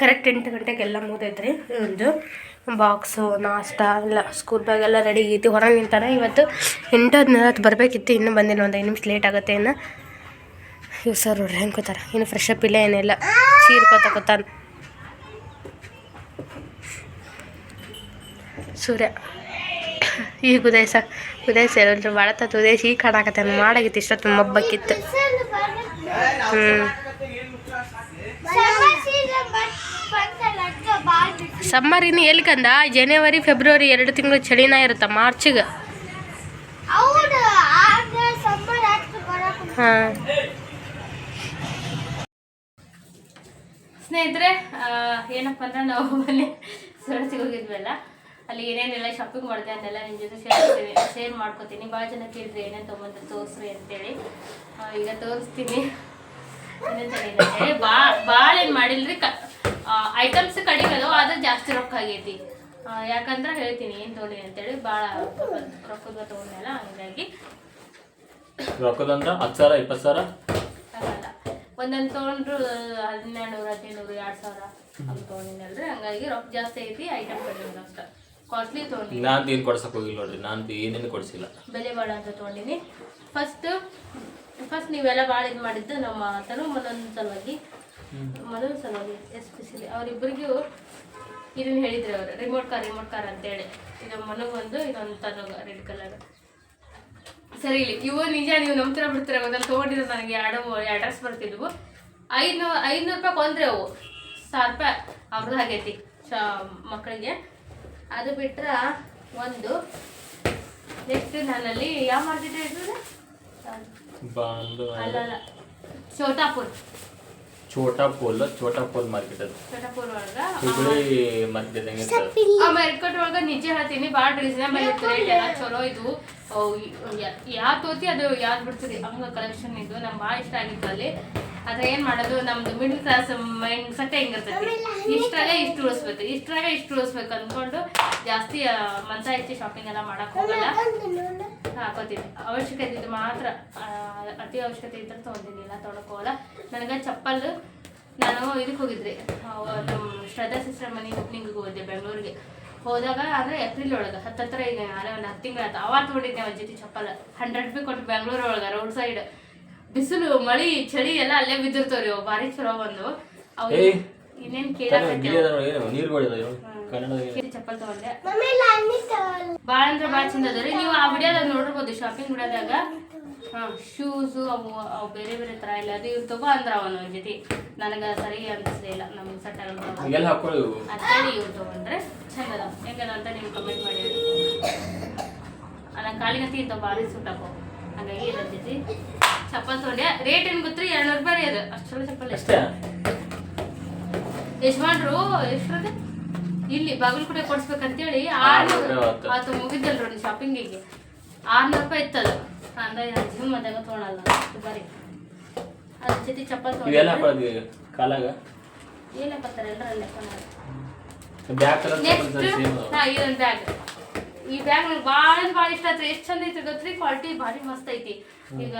S1: ಕರೆಕ್ಟ್ ಎಂಟು ಗಂಟೆಗೆಲ್ಲ ಮುಗ್ದೈತ್ರಿ. ಒಂದು ಬಾಕ್ಸು, ನಾಷ್ಟ, ಎಲ್ಲ ಸ್ಕೂಲ್ ಬ್ಯಾಗ್ ಎಲ್ಲ ರೆಡಿ ಆಗೈತಿ ಹೊರಗೆ ನಿಂತಾನೆ ಇವತ್ತು ಎಂಟು ಹತ್ತು ಬರಬೇಕಿತ್ತು. ಇನ್ನೂ ಬಂದಿಲ್ಲ, ಒಂದು ಐದು ನಿಮಿಷ ಲೇಟ್ ಆಗುತ್ತೆ ಇನ್ನು ಇವ್ ಸರ್ ನೋಡ್ರಿ ಹೆಂಗೆ ಕೂತಾರ? ಇನ್ನು ಫ್ರೆಶ್ ಅಪ್ ಇಲ್ಲ ಏನಿಲ್ಲ. ಚೀರ್ಕೋತ ಕೂತಾನ ಸೂರ್ಯ, ಈಗ ಉದಯ ಸರ್ ಉದಯ ಸರ್ ಅಂದ್ರೆ ಭಾಳ ತತ್ತು ಉದಯ ಈಗ ಕಾಣಾಕತ್ತೆ. ಮಾಡಾಗಿತ್ತು, ಇಷ್ಟೊತ್ತು ಮಬ್ಬಕ್ಕಿತ್ತು. ಹ್ಞೂ ಸಮ್ಮರ್ ಇನ್ನು ಎಲ್ಲಿ ಕಂದ? ಜನವರಿ ಫೆಬ್ರವರಿ ಎರಡು ತಿಂಗಳು ಚಳಿನ ಇರುತ್ತೆ ಮಾರ್ಚಿಗೆ ಹಾಂ. ಸ್ನೇಹಿತರೆ ಏನಪ್ಪ ಅಂದ್ರೆ ನಾವು ಅಲ್ಲಿ ಸರಸಿಗೆ ಹೋಗಿದ್ವಲ್ಲ ಅಲ್ಲಿ ಏನೇನೆಲ್ಲ ಶಾಪಿಂಗ್ ಮಾಡಿದೆ ಅದೆಲ್ಲ ನಿಮ್ಮ ಜೊತೆ ಶೇರ್ ಶೇರ್ ಮಾಡ್ಕೊತೀನಿ. ಭಾಳ ಜನ ಕೇಳಿದ್ರೆ ಏನೇನು ತೊಗೊಂಡ್ರೆ ತೋರಿಸ್ರಿ ಅಂತೇಳಿ. ಈಗ ತೋರಿಸ್ತೀನಿ. ಭಾಳ ಭಾಳ ಏನು ಮಾಡಿಲ್ರಿ ಕ ಐಟಮ್ಸ್ ಕಡಿಮೆ ಅದಾವ ಆದ್ರೆ ಜಾಸ್ತಿ ರೊಕ್ಕ ಆಗೈತಿ. ಯಾಕಂದ್ರೆ ಹೇಳ್ತೀನಿ ಏನು ತೊಗೊಂಡಿನಿ ಅಂತೇಳಿ ಭಾಳ ರೊಕ್ಕದ ತೊಗೊಂಡಲ್ಲ ಹಂಗಾಗಿ.
S2: ರೊಕ್ಕದಂದ್ರೆ ಹತ್ತು ಸಾವಿರ ಇಪ್ಪತ್ತು ಸಾವಿರ?
S1: ಒಂದೊಂದು ತೊಗೊಂಡ್ರು ಹನ್ನೆರಡು ನೂರು ಹದಿನೈದು ನೂರು ಎರಡು ಸಾವಿರ ಹಂಗೆ ತೊಗೊಂಡಿನಲ್ರಿ. ಹಂಗಾಗಿ ರೊಕ್ಕ ಜಾಸ್ತಿ ಐತಿ ಐಟಮ್ ಕಡಿಮೆ ಅಷ್ಟ. ಕಾಸ್ಟ್ಲಿ ತೊಗೊಂಡಿನಿ.
S2: ನಾನು ಏನು ಕೊಡ್ಸಕ್ಕೆ ಹೋಗಿಲ್ಲ ನೋಡ್ರಿ ನಾನು ಏನೇನು ಕೊಡಿಸಿಲ್ಲ.
S1: ಬೆಲೆ ಬಾಳ ಅಂತ ತೊಗೊಂಡಿನಿ. ಫಸ್ಟ್ ಫಸ್ಟ್ ನೀವೆಲ್ಲ ಭಾಳ ಇದು ಮಾಡಿದ್ದು ನಮ್ಮ ತನು ಮನೋನ್ ಸಲುವಾಗಿ. ಮನೋನ್ ಸಲುವಾಗಿ ಎಸ್ಪೆಷಲಿ ಅವರಿಬ್ಬರಿಗೂ ಇದನ್ನ ಹೇಳಿದ್ರು ಅವರು ರಿಮೋಟ್ ಕಾರ್ ರಿಮೋಟ್ ಕಾರ್ ಅಂತೇಳಿ. ಇದು ಒಂದು ಇದೊಂದು ತನಗ ರೆಡ್ ಕಲರ್ ಸರಿ ಇಲ್ಲಿ ಇವು ನಿಜ ನೀವು ನಂಬ್ತಿರ ಬಿಡ್ತೀರ ಅದನ್ನು ತೊಗೊಂಡಿರೋ ನನಗೆ ಎರಡು ಅಡ್ರೆಸ್ ಬರ್ತಿದ್ವು. ಐನೂರು ಐನೂರು ರೂಪಾಯಿ ಕೊಂದ್ರೆ ಅವು. ಸಾವಿರ ರೂಪಾಯಿ. ಅವ್ರದ್ದು ಆಗೈತಿ ಶಾ ಮಕ್ಕಳಿಗೆ ಅದು ಬಿಟ್ರೆ ಒಂದು ನೆಕ್ಸ್ಟ್ ನಾನಲ್ಲಿ ಯಾವ ಮಾರ್ಕೆಟ್ ಇರ್ತದೆ
S2: ಬಂದು
S1: ಅಲ್ಲ ಅಲ್ಲ. ಚೋಟಾಪುರ್
S2: ಚೋಟಾ ಪೋಲ್ ಚೋಟಾ ಪೋಲ್ ಮಾರ್ಕೆಟ್ ಅದು.
S1: ಚಟಪುರ ಒಳಗ
S2: ಹುಬ್ಬಳ್ಳಿ ಮಾರ್ಕೆಟ್ ಇರ್ತದೆ.
S1: ಆ ಮಾರ್ಕೆಟ್ ಒಳಗ ನಿಜ ಹೇಳ್ತೀನಿ ಭಾಳ ರೀಸನೇಬಲ್ ಇತ್ತು ರೇಟ್ ಎಲ್ಲ ಚಲೋ ಇದು. ಯಾವ್ದು ತೋತಿ ಅದು ಯಾವ್ದು ಬಿಡ್ತೀರಿ? ಹಂಗ ಕಲೆಕ್ಷನ್ ಇದು ನಮ್ಗೆ ಭಾಳ ಇಷ್ಟ ಆಗಿತ್ತು ಅಲ್ಲಿ. ಅದ ಏನ್ ಮಾಡೋದು ನಮ್ದು ಮಿಡಲ್ ಕ್ಲಾಸ್ ಮೈಂಡ್ ಸೆಟ್ ಹೆಂಗಿರ್ತೈತಿ ಇಷ್ಟ್ರಾಗ ಇಷ್ಟು ಉಳಿಸ್ಬೇಕು ಇಷ್ಟ್ರಾಗ ಇಷ್ಟು ಉಳಿಸ್ಬೇಕು ಅನ್ಕೊಂಡು ಜಾಸ್ತಿ ಮನ್ಸ ಹೆಚ್ಚಿ ಶಾಪಿಂಗ್ ಎಲ್ಲ ಮಾಡಕ್ ಹೋಗಲ್ಲ. ಹಾಕೋತೀನಿ ಅವಶ್ಯಕತೆ ಇದ್ದು ಮಾತ್ರ ಅತಿ ಅವಶ್ಯಕತೆ ಇದ್ರೆ ತೊಗೊಂತೀನಿ ಇಲ್ಲ ತೊಗೊಳಕ್ ಹೋಗಲ್ಲ. ನನಗೆ ಚಪ್ಪಲ್ ನಾನು ಇದಕ್ಕೆ ಹೋಗಿದ್ರಿ. ನಮ್ಮ ಶ್ರದ್ಧಾ ಸಿಸ್ಟರ್ ಮನಿ ಓಪನಿಂಗಿಗೆ ಹೋಗಿದ್ದೆ ಬೆಂಗಳೂರಿಗೆ. ಹೋದಾಗ ಅಂದರೆ ಏಪ್ರಿಲ್ ಒಳಗೆ ಹತ್ತತ್ರ ಈಗ ಅಲ್ಲೇ ಒಂದು ಹತ್ತು ತಿಂಗಳು ಆಯ್ತು ಅವಾಗ ತೊಗೊಂಡಿದ್ದೆ ಒಂದು ಜೊತೆ ಚಪ್ಪಲ್. ಹಂಡ್ರೆಡ್ ರೂಪಾಯಿ ಕೊಟ್ಟು ಬೆಂಗಳೂರು ಒಳಗೆ ರೋಡ್ ಸೈಡ್ ಬಿಸಿಲು ಮಳಿ ಚಳಿ ಎಲ್ಲ ಅಲ್ಲೇ ಬಿದ್ದಿರ್ತಾವ್ರಿ ಅವು ಭಾರಿ ಚಲೋ ಬಂದು. ಅವು
S2: ಏಯ್.
S1: ಇನ್ನೇನು
S2: ಏನು
S1: ಚಪ್ಪಲ್ ತಗೊಂಡೆ. ಭಾಳ ಅಂದ್ರೆ ಭಾಳ ಚಂದ ಅದ ರೀ ನೀವು ಆ ವಿಡಿಯೋದಾಗ ನೋಡಿರ್ಬೋದು ಶಾಪಿಂಗ್ ವಿಡಿಯೋದಾಗ ಹಾ ಶೂಸು ಅವು ಅವು ಬೇರೆ ಬೇರೆ ತರ ಇಲ್ಲ. ಅದು ಇವ್ರು ತಗೋ ಅಂದ್ರೆ ಅವನು ಜೊತೆ. ನನಗೆ ಸರಿ ಅನ್ಸಲಿಲ್ಲ ನಮ್ಗೆ ಸೆಟ್ ಆಗಲ್ಲ. ಅಂತೇಳಿ ಇವ್ರು ತಗೊಂಡ್ರೆ ಚಂದ ಅದ ಹೆಂಗದ ಅಂತ ನೀವು ಕಮೆಂಟ್ ಮಾಡಿ ಅಲ್ಲ ಕಾಲಿಗತಿ ಇದ್ದಾವೆ ಭಾರಿ ಸೂಟ್ ಹಂಗಾಗಿ ಜೊತೆ ಚಪ್ಪಲ್ ತೊಗೊಂಡೆ. ರೇಟ್ ಏನು ಗೊತ್ತ್ರಿ? ಎರಡ್ನೂರು ರೂಪಾಯಿ ಅದು. ಅಷ್ಟು ಚಲೋ ಚಪ್ಪಲ್ ಎಷ್ಟು
S2: ಅಷ್ಟೇ?
S1: ಯಜಮಾನ್ರು ಎಷ್ಟ್ರದ್ದು ಇಲ್ಲಿ ಬಾಗಲಕೋಟೆ ಕೊಡ್ಸ್ಬೇಕಂತೇಳಿ
S2: ಆರ್ನೂರು ಆತ.
S1: ಮುಗಿದಲ್ರಿ ನೋಡಿ ಶಾಪಿಂಗಿಗೆ ಆರ್ನೂರು ರೂಪಾಯಿ ಇತ್ತದು. ಅಂದ್ರೆ ಜಿಮ್ ಮದ್ಯಾಗ ತೊಗೊಳಲ್ಲ. ಬರೀ. ಅದ್ರ ಜೊತೆ ಚಪ್ಪಲ್
S2: ಇವೆಲ್ಲ
S1: ತೊಗೊಂಡ್ರೆ
S2: ಹಾಕೊಳ್ಳೋದು ಕಾಲಾಗ
S1: ಏನಪ್ಪತ್ತಾರೆ ಎಲ್ಲರ ಅಲ್ಲೇ
S2: ಬ್ಯಾಗ್ ಕಲರ್
S1: ಹಾ ಇದೊಂದು ಬ್ಯಾಗ್. ಈ ಬ್ಯಾಗ್ ನಂಗೆ ಭಾಳ ಭಾಳ ಇಷ್ಟ. ಆಯ್ತು ಎಷ್ಟು ಚಂದ ಐತಿ ಗೊತ್ತ್ರಿ? ಕ್ವಾಲಿಟಿ ಭಾರಿ ಮಸ್ತ್ ಐತಿ. ಈಗ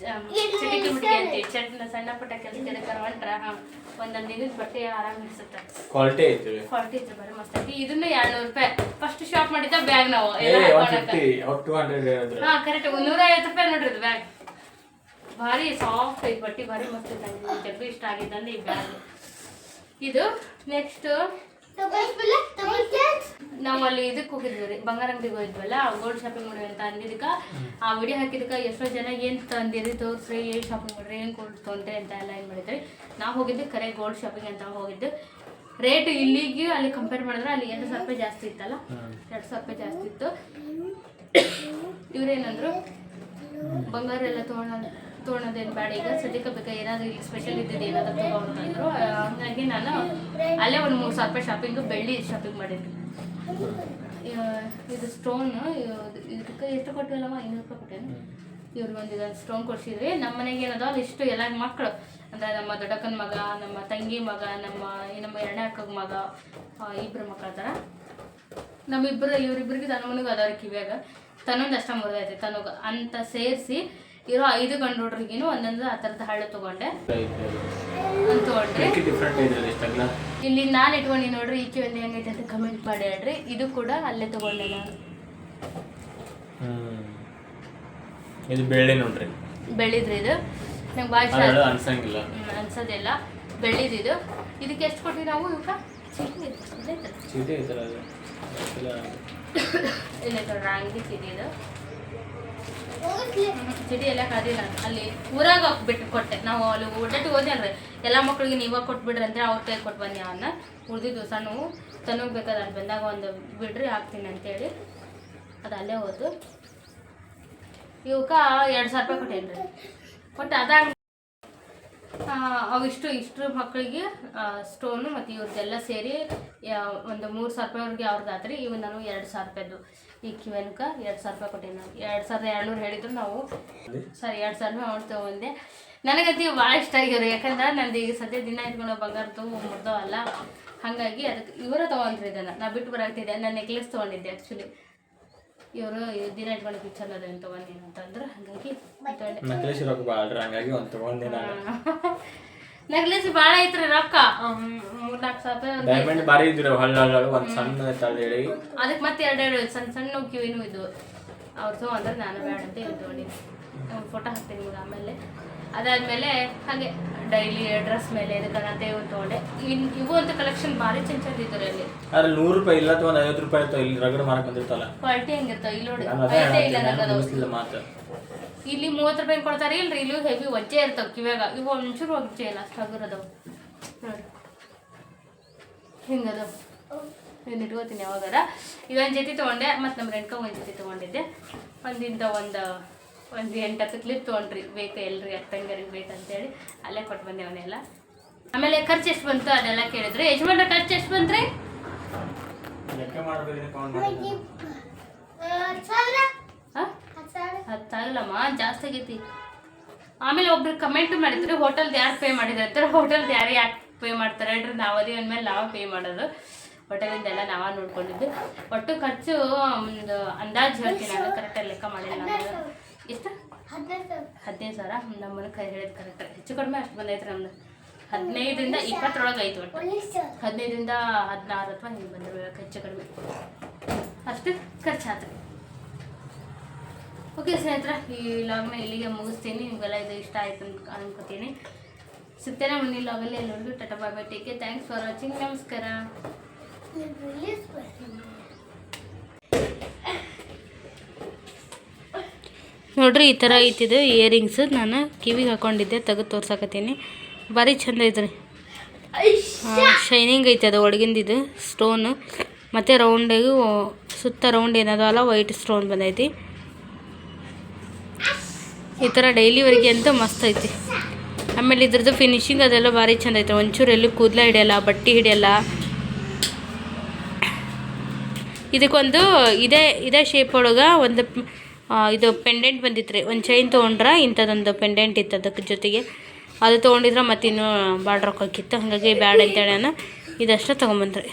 S1: ಚಟಿಕೆ ಮುಟ್ಟಿಗೆ ಅಂತೀವಿ. ಚಟ್ನ ಸಣ್ಣ ಪುಟ್ಟ ಕೆಲಸ ಕೆಡಕರ ಹೊಂಟ್ರ ಹಾ. ಒಂದೊಂದು ದಿನದ ಬಟ್ಟೆ ಆರಾಮ್ ಇಡ್ಸುತ್ತೆ
S2: ಕ್ವಾಲಿಟಿ ಐತಿ
S1: ಕ್ವಾಲಿಟಿ ಐತೆ ಭಾರಿ ಮಸ್ತ್ ಐತಿ. ಇದನ್ನ ಎರಡ್ನೂರು ರೂಪಾಯಿ. ಫಸ್ಟ್ ಶಾಪ್ ಮಾಡಿದ್ದ ಬ್ಯಾಗ್ ನಾವು. ಹಾ ಕರೆಕ್ಟ್ ನೂರ ಐವತ್ತು ರೂಪಾಯಿ ನೋಡ್ರಿ ಇದು ಬ್ಯಾಗ್ ಭಾರಿ ಸಾಫ್ಟ್ ಐತಿ ಬಟ್ಟೆ ಭಾರಿ ಮಸ್ತ್ ಐತೆ. ನಂಗೆ ಜಗ್ಗು ಇಷ್ಟ ಆಗಿದ್ದಂದ್ರೆ ಈ ಬ್ಯಾಗ್ ಇದು ನೆಕ್ಸ್ಟ್ ನಾವು ಅಲ್ಲಿ ಇದಕ್ಕೆ ಹೋಗಿದ್ವಿ ರೀ. ಬಂಗಾರ ಅಂಗಡಿಗೆ ಹೋಗಿದ್ವಲ್ಲ ಗೋಲ್ಡ್ ಶಾಪಿಂಗ್ ಮಾಡಿ ಅಂತ ಅಂದಿದ್ದಕ್ಕ ಆ ವಿಡಿಯೋ ಹಾಕಿದಕ್ಕೆ ಎಷ್ಟೋ ಜನ ಏನು ತಂದಿರಿ ತೋರಿಸ್ರಿ ಏನು ಶಾಪಿಂಗ್ ಮಾಡ್ರಿ ಏನು ಗೋಲ್ಡ್ ತೊಂದರೆ ಅಂತ ಎಲ್ಲ ಏನು ಮಾಡಿದ್ರಿ. ನಾವು ಹೋಗಿದ್ದು ಕರೆ ಗೋಲ್ಡ್ ಶಾಪಿಂಗ್ ಅಂತ ಹೋಗಿದ್ದು. ರೇಟ್ ಇಲ್ಲಿಗೆ ಅಲ್ಲಿ ಕಂಪೇರ್ ಮಾಡಿದ್ರೆ ಅಲ್ಲಿ ಎರಡು ಸಾವಿರ ರೂಪಾಯಿ ಜಾಸ್ತಿ ಇತ್ತಲ್ಲ? ಎರಡು ಸಾವಿರ ರೂಪಾಯಿ ಜಾಸ್ತಿ ಇತ್ತು. ಇವರೇನಂದ್ರು? ಬಂಗಾರ ಎಲ್ಲ ತೊಗೊಳ ತೊಗೊಳೋದೇನು ಬೇಡ. ಈಗ ಸದ್ಯಕ್ಕೆ ಬೇಕಾ ಏನಾದ್ರು ಈಗ ಸ್ಪೆಷಲ್ ಇದ್ದಿದ್ದು ಏನಾದರೂ ತಗೋ ಅಂತಂದ್ರು ಆ, ಹಂಗಾಗಿ ನಾನು ಅಲ್ಲೇ ಒಂದು ಮೂರು ಸಾವಿರ ರೂಪಾಯಿ ಶಾಪಿಂಗು ಬೆಳ್ಳಿ ಶಾಪಿಂಗ್ ಮಾಡಿದ್ವಿ. ಇದು ಸ್ಟೋನ್ ಇದಕ್ಕೆ ಎಷ್ಟು ಕೊಟ್ಟಿಲ್ಲವ ಐನೂರು ರೂಪಾಯಿ ಕೊಟ್ಟೇನು? ಇವ್ರು ಒಂದು ಇದೊಂದು ಸ್ಟೋನ್ ಕೊಡಿಸಿದ್ವಿ. ನಮ್ಮ ಮನೆಗೆ ಏನದ? ಇಷ್ಟು ಎಲ್ಲ ಮಕ್ಕಳು ಅಂದರೆ ನಮ್ಮ ದೊಡ್ಡಕ್ಕನ ಮಗ ನಮ್ಮ ತಂಗಿ ಮಗ ನಮ್ಮ ನಮ್ಮ ಎರಡನೇ ಅಕ್ಕನ ಮಗ ಇಬ್ಬರು ಮಕ್ಕಳ ಥರ ನಮ್ಮಿಬ್ಬರು ಇವರಿಬ್ಬರಿಗೆ ತನಮನಿಗೆ ಅದಾರ ಕಿವಿಯಾಗ. ತನ್ನೊಂದು ಅಷ್ಟ ಮುರಿದೈತೆ ತನಗ ಅಂತ ಸೇರಿಸಿ ಇರೋ ಐದು ಗಂಡು ಹುಡ್ರಿಗೇನು ಒಂದೊಂದು ಆ ಥರದ ಹಳ್ಳು ತಗೊಂಡೆ. ತೊಗೊಂಡ್ರೆ ಇಲ್ಲಿ ನಾನು ಇಟ್ಕೊಂಡಿ ನೋಡ್ರಿ ಈಕೆ ಒಂದು ಹೆಂಗೈತೆ ಅಂತ ಕಮೆಂಟ್ ಮಾಡಿ ಹೇಳ್ರಿ. ಇದು ಕೂಡ ಅಲ್ಲೇ ತಗೊಂಡೆ ನಾನು.
S2: ಇದು ಬೆಳ್ಳಿ ನೋಡ್ರಿ.
S1: ಬೆಳ್ಳಿದ್ರಿ ಇದು. ನಂಗೆ ಭಾಳ.
S2: ಅನ್ಸಂಗಿಲ್ಲ.
S1: ಅನ್ಸೋದಿಲ್ಲ. ಬೆಳ್ಳಿದಿದು ಇದಕ್ಕೆ ಎಷ್ಟು ಕೊಟ್ವಿ ನಾವು ಇವಾಗ ಚೀಟಿ ಇದೈತೆ
S2: ಚೀಟಿ ಐತಲ್ಲ.
S1: ಇಲ್ಲ ರಾಂಗಿ ಇದು. ಚೀಟಿ ಎಲ್ಲ ಕಾದಿಲ್ಲ ಅಲ್ಲಿ ಊರಾಗ ಬಿಟ್ಟು ಕೊಟ್ಟೆ. ನಾವು ಅಲ್ಲಿ ಊಟಕ್ಕೆ ಹೋದೆ ಎಲ್ಲ ಮಕ್ಳಿಗೆ ನೀವಾಗ ಕೊಟ್ಬಿಡ್ರಿ ಅಂದ್ರೆ ಅವ್ರ ಕೈ ಕೊಟ್ಟು ಬನ್ನಿ ಅವನ್ನ ಉಳಿದಿದ್ದು ಸಣ್ಣವು ತನಗೆ ಬೇಕಾದ ಅಲ್ಲಿ ಬಂದಾಗ ಒಂದು ಬಿಡ್ರಿ, ಹಾಕ್ತೀನಿ ಅಂತೇಳಿ. ಅದು ಅಲ್ಲೇ ಹೋದು. ಇವಕ್ಕ ಎರಡು ಸಾವಿರ ರೂಪಾಯಿ ಕೊಟ್ಟೇನ್ರಿ ಕೊಟ್ಟು ಅದಾಗ ಅವಿಷ್ಟು ಇಷ್ಟು ಮಕ್ಕಳಿಗೆ ಸ್ಟೋನು ಮತ್ತು ಇವ್ರದ್ದೆಲ್ಲ ಸೇರಿ ಒಂದು ಮೂರು ಸಾವಿರ ರೂಪಾಯಿವರೆಗೆ ಅವ್ರದ್ದು ಆತ್ರಿ, ಇವು ನಾನು ಎರಡು ಸಾವಿರ ರೂಪಾಯಿದ್ದು ಈ ಕಿವೆನ್ಕ ಎರಡು ಸಾವಿರ ರೂಪಾಯಿ ಕೊಟ್ಟೆ ನಾನು. ಎರಡು ಸಾವಿರದ ಎರಡುನೂರು ಹೇಳಿದ್ರು ನಾವು. ಸರಿ, ಎರಡು ಸಾವಿರ ರೂಪಾಯಿ ಅವ್ರು ತೊಗೊಂಡೆ. ನನಗಂತೂ ಭಾಳ ಇಷ್ಟ ಆಗಿರು ಯಾಕಂದ್ರೆ ನಂದು ಈಗ ಸದ್ಯ ದಿನ ಇಟ್ಕೊಂಡು ಬಂಗಾರ ತಗೋ ಮುರ್ದವಲ್ಲ ಹಾಗಾಗಿ ಅದಕ್ಕೆ ಇವರ ತೊಗೊಂಡ್ರಿ ಇದನ್ನು. ನಾ ಬಿಟ್ಟು ಬರಾಕ್ತಿದ್ದೆ ನಾನು ನೆಕ್ಲೆಸ್ ತೊಗೊಂಡಿದ್ದೆ ಆ್ಯಕ್ಚುಲಿ ಇವರು ದಿನ ಇಟ್ಕೊಂಡು ಪಿಕ್ಚರ್ ಅದೇನು ತೊಗೊಂಡೇನು ಅಂತಂದ್ರೆ ಹಾಗಾಗಿ
S2: ನಕ್ಲೇಸ್ ರೊಕ್ಕ ಭಾಳ ಹಂಗಾಗಿ ಒಂದು ತಗೊಂಡೆ ನಾನು
S1: ನೆಕ್ಲೆಸ್ ಭಾಳ ಐತ್ರಿ ರೊಕ್ಕ. ಮೂರ್ನಾಲ್ಕು ಸಾವಿರ
S2: ಡೈಮಂಡ್ ಬಾರಿ ಇದ್ರು ಹಳ್ಳ ಹಳ್ಳ ಒಂದು ಸಣ್ಣ ತಳ್ಳಿ
S1: ಅದಕ್ಕೆ ಮತ್ತೆ ಎರಡೆರಡು ಸಣ್ಣ ಸಣ್ಣ ಕಿವಿನೂ ಇದು. ಅವ್ರು ತೊಗೊಂಡ್ರೆ ನಾನು ಬೇಡ ಅಂತ ಇವ್ರು ತೊಗೊಂಡಿದ್ದೆ ಫೋಟೋ ಹಾಕ್ತೀನಿ ನಿಮ್ಗೆ ಆಮೇಲೆ. ಅದಾದಮೇಲೆ ಹಾಗೆ ಡೈಲಿ ಡ್ರೆಸ್ ಮೇಲೆ ಇದಕ್ಕಂತ ಇವು ತೊಗೊಂಡೆ. ಇನ್ ಇವು ಅಂತ ಕಲೆಕ್ಷನ್ ಭಾರಿ ಚಂದ ಚೆಂದ ಇದ್ರು ಅಲ್ಲಿ.
S2: ಅದ್ರಲ್ಲಿ ನೂರು ರೂಪಾಯಿ ಇಲ್ಲ ಅಥವಾ ಒಂದು ಐವತ್ತು ರೂಪಾಯಿ ಇರ್ತಾವ ಇಲ್ಲಿ ರಗಡ್ ಮಾರಕ್ ಬಂದಿರ್ತಾವಲ್ಲ
S1: ಕ್ವಾಲಿಟಿ ಹೆಂಗಿರ್ತಾವ ಇಲ್ಲಿ ನೋಡಿ
S2: ನಾನು ಅದೇ
S1: ಇಲ್ಲ ನನಗದು
S2: ಮಾತು
S1: ಇಲ್ಲಿ ಮೂವತ್ತು ರೂಪಾಯಿ ಕೊಡ್ತಾರೆ ಇಲ್ರಿ ಇಲ್ಲಿ ಹೆವಿ ಒಜ್ಜೆ ಇರ್ತಾವ ಕಿವ್ಯಾಗ. ಇವು ಒಂಚೂರು ಒಜ್ಜೆ ಇಲ್ಲ ಅಷ್ಟು ಹಗುರದವು ನೋಡಿ. ಹಿಂಗದವು ಇದನ್ನ ಇಟ್ಕೋತೀನಿ ಯಾವಾಗಾರ. ಇದೊಂದು ಜೊತೆ ತೊಗೊಂಡೆ ಮತ್ತು ನಮ್ಮ ರೆಂಡ್ಕ ಒಂದು ಜೊತೆ ತೊಗೊಂಡಿದ್ದೆ. ಒಂದಿಂದ ಒಂದು ಒಂದು ಎಂಟು ಹತ್ತು ಕ್ಲಿಪ್ ತೊಗೊಂಡ್ರಿ. ಬೇಕು ಎಲ್ರಿ ಬೇಕು ಅಂತೇಳಿ ಅಲ್ಲೇ ಕೊಟ್ಟು ಬಂದೆ ಅವನ್ನೆಲ್ಲ. ಆಮೇಲೆ ಖರ್ಚು ಎಷ್ಟು ಬಂತು ಅದೆಲ್ಲ ಕೇಳಿದ್ರೆ ಯಜಮಾನ್ರ ಖರ್ಚು ಎಷ್ಟು ಬಂತ್ರಿ?
S2: ಲೆಕ್ಕ ಮಾಡಬೇಕು
S3: ಹತ್ತು ಸಾವಿರ
S1: ಹಾಂ?
S3: ಹತ್ತು ಸಾವಿರ
S1: ಹತ್ತಾಗಲ್ಲಮ್ಮ ಜಾಸ್ತಿ ಆಗೈತಿ. ಆಮೇಲೆ ಒಬ್ರು ಕಮೆಂಟ್ ಮಾಡಿದ್ರು ಹೋಟೆಲ್ದು ಯಾರು ಪೇ ಮಾಡಿದ್ರು ಅಂತಾರೆ. ಹೋಟೆಲ್ದು ಯಾರು ಯಾಕೆ ಪೇ ಮಾಡ್ತಾರೆ? ಅಂದ್ರೆ ನಾವು ಅದೇ ಅಂದಮೇಲೆ ನಾವೇ ಪೇ ಮಾಡೋದು. ಹೋಟೆಲಿಂದ ಎಲ್ಲ ನಾವೇ ನೋಡ್ಕೊಂಡಿದ್ದು. ಒಟ್ಟು ಖರ್ಚು ಒಂದು ಅಂದಾಜು ಹೇಳ್ತೀನಿ ನಾನು ಕರೆಕ್ಟಾಗಿ ಲೆಕ್ಕ ಮಾಡಿಲ್ಲ ನಾನು. ಎಷ್ಟು
S3: ಹದಿನೈದು ಸಾವಿರ.
S1: ನಮ್ಮನ್ನ ಕೈ ಹೇಳಿದ ಕರೆಕ್ಟ್ ಹೆಚ್ಚು ಕಡಿಮೆ ಅಷ್ಟು ಬಂದೈತೆ ನಮ್ದು. ಹದಿನೈದರಿಂದ ಇಪ್ಪತ್ತರೊಳಗೆ ಐತೆ ಒಟ್ಟು. ಹದಿನೈದರಿಂದ ಹದಿನಾರು ಅಥವಾ ಹಿಂಗೆ ಬಂದಿರೋ ಹೆಚ್ಚು ಕಡಿಮೆ. ಅಷ್ಟು ಖರ್ಚಾತ್ರಿ ಓಕೆ ಸ್ನೇಹಿತರ ಈ ಲಾಗ್ನ ಇಲ್ಲಿಗೆ ಮುಗಿಸ್ತೀನಿ. ನಿಮಗೆಲ್ಲ ಇದು ಇಷ್ಟ ಆಯ್ತು ಅಂತ ಅನ್ಕೋತೀನಿ. ಸಿಗ್ತೇನೆ ಮುಂದಿನ ಲಾಗಲ್ಲಿ ಎಲ್ಲರಿಗೂ tata bye bye. Take thanks for watching ನಮಸ್ಕಾರ. ನೋಡ್ರಿ ಈ ಥರ ಐತಿದು ಇಯರಿಂಗ್ಸ್ ನಾನು ಕಿವಿಗೆ ಹಾಕೊಂಡಿದ್ದೆ, ತೆಗೆದು ತೋರ್ಸಕತ್ತೀನಿ. ಭಾರಿ ಚಂದ ಐತ್ರಿ. ಶೈನಿಂಗ್ ಐತೆ ಅದು ಒಳಗಿಂದಿದು ಸ್ಟೋನು ಮತ್ತು ರೌಂಡಾಗಿ ಸುತ್ತ ರೌಂಡ್ ಏನದಲ್ಲ ವೈಟ್ ಸ್ಟೋನ್ ಬಂದೈತಿ. ಈ ಥರ ಡೈಲಿವರೆಗೆ ಅಂತ ಮಸ್ತ್ ಐತಿ. ಆಮೇಲೆ ಇದ್ರದ್ದು ಫಿನಿಶಿಂಗ್ ಅದೆಲ್ಲ ಭಾರಿ ಚಂದ ಐತೆ. ಒಂಚೂರು ಎಲ್ಲೂ ಕೂದಲ ಹಿಡಿಯಲ್ಲ, ಬಟ್ಟೆ ಹಿಡಿಯಲ್ಲ. ಇದಕ್ಕೊಂದು, ಇದೇ ಇದೇ ಶೇಪ್ ಒಳಗೆ ಒಂದು ಇದು ಪೆಂಡೆಂಟ್ ಬಂದಿತ್ತು ರೀ ಒಂದು ಚೈನ್ ತೊಗೊಂಡ್ರೆ ಇಂಥದ್ದೊಂದು ಪೆಂಡೆಂಟ್ ಇತ್ತು ಅದಕ್ಕೆ ಜೊತೆಗೆ. ಅದು ತೊಗೊಂಡಿದ್ರೆ ಮತ್ತಿನ್ನೂ ಭಾಳ ರೊಕ್ಕ ಹಾಕಿತ್ತು ಹಾಗಾಗಿ ಬ್ಯಾಡ ಅಂತೇಳಿ ನಾನು ಇದಷ್ಟು ತೊಗೊಂಬಂದ್ರಿ.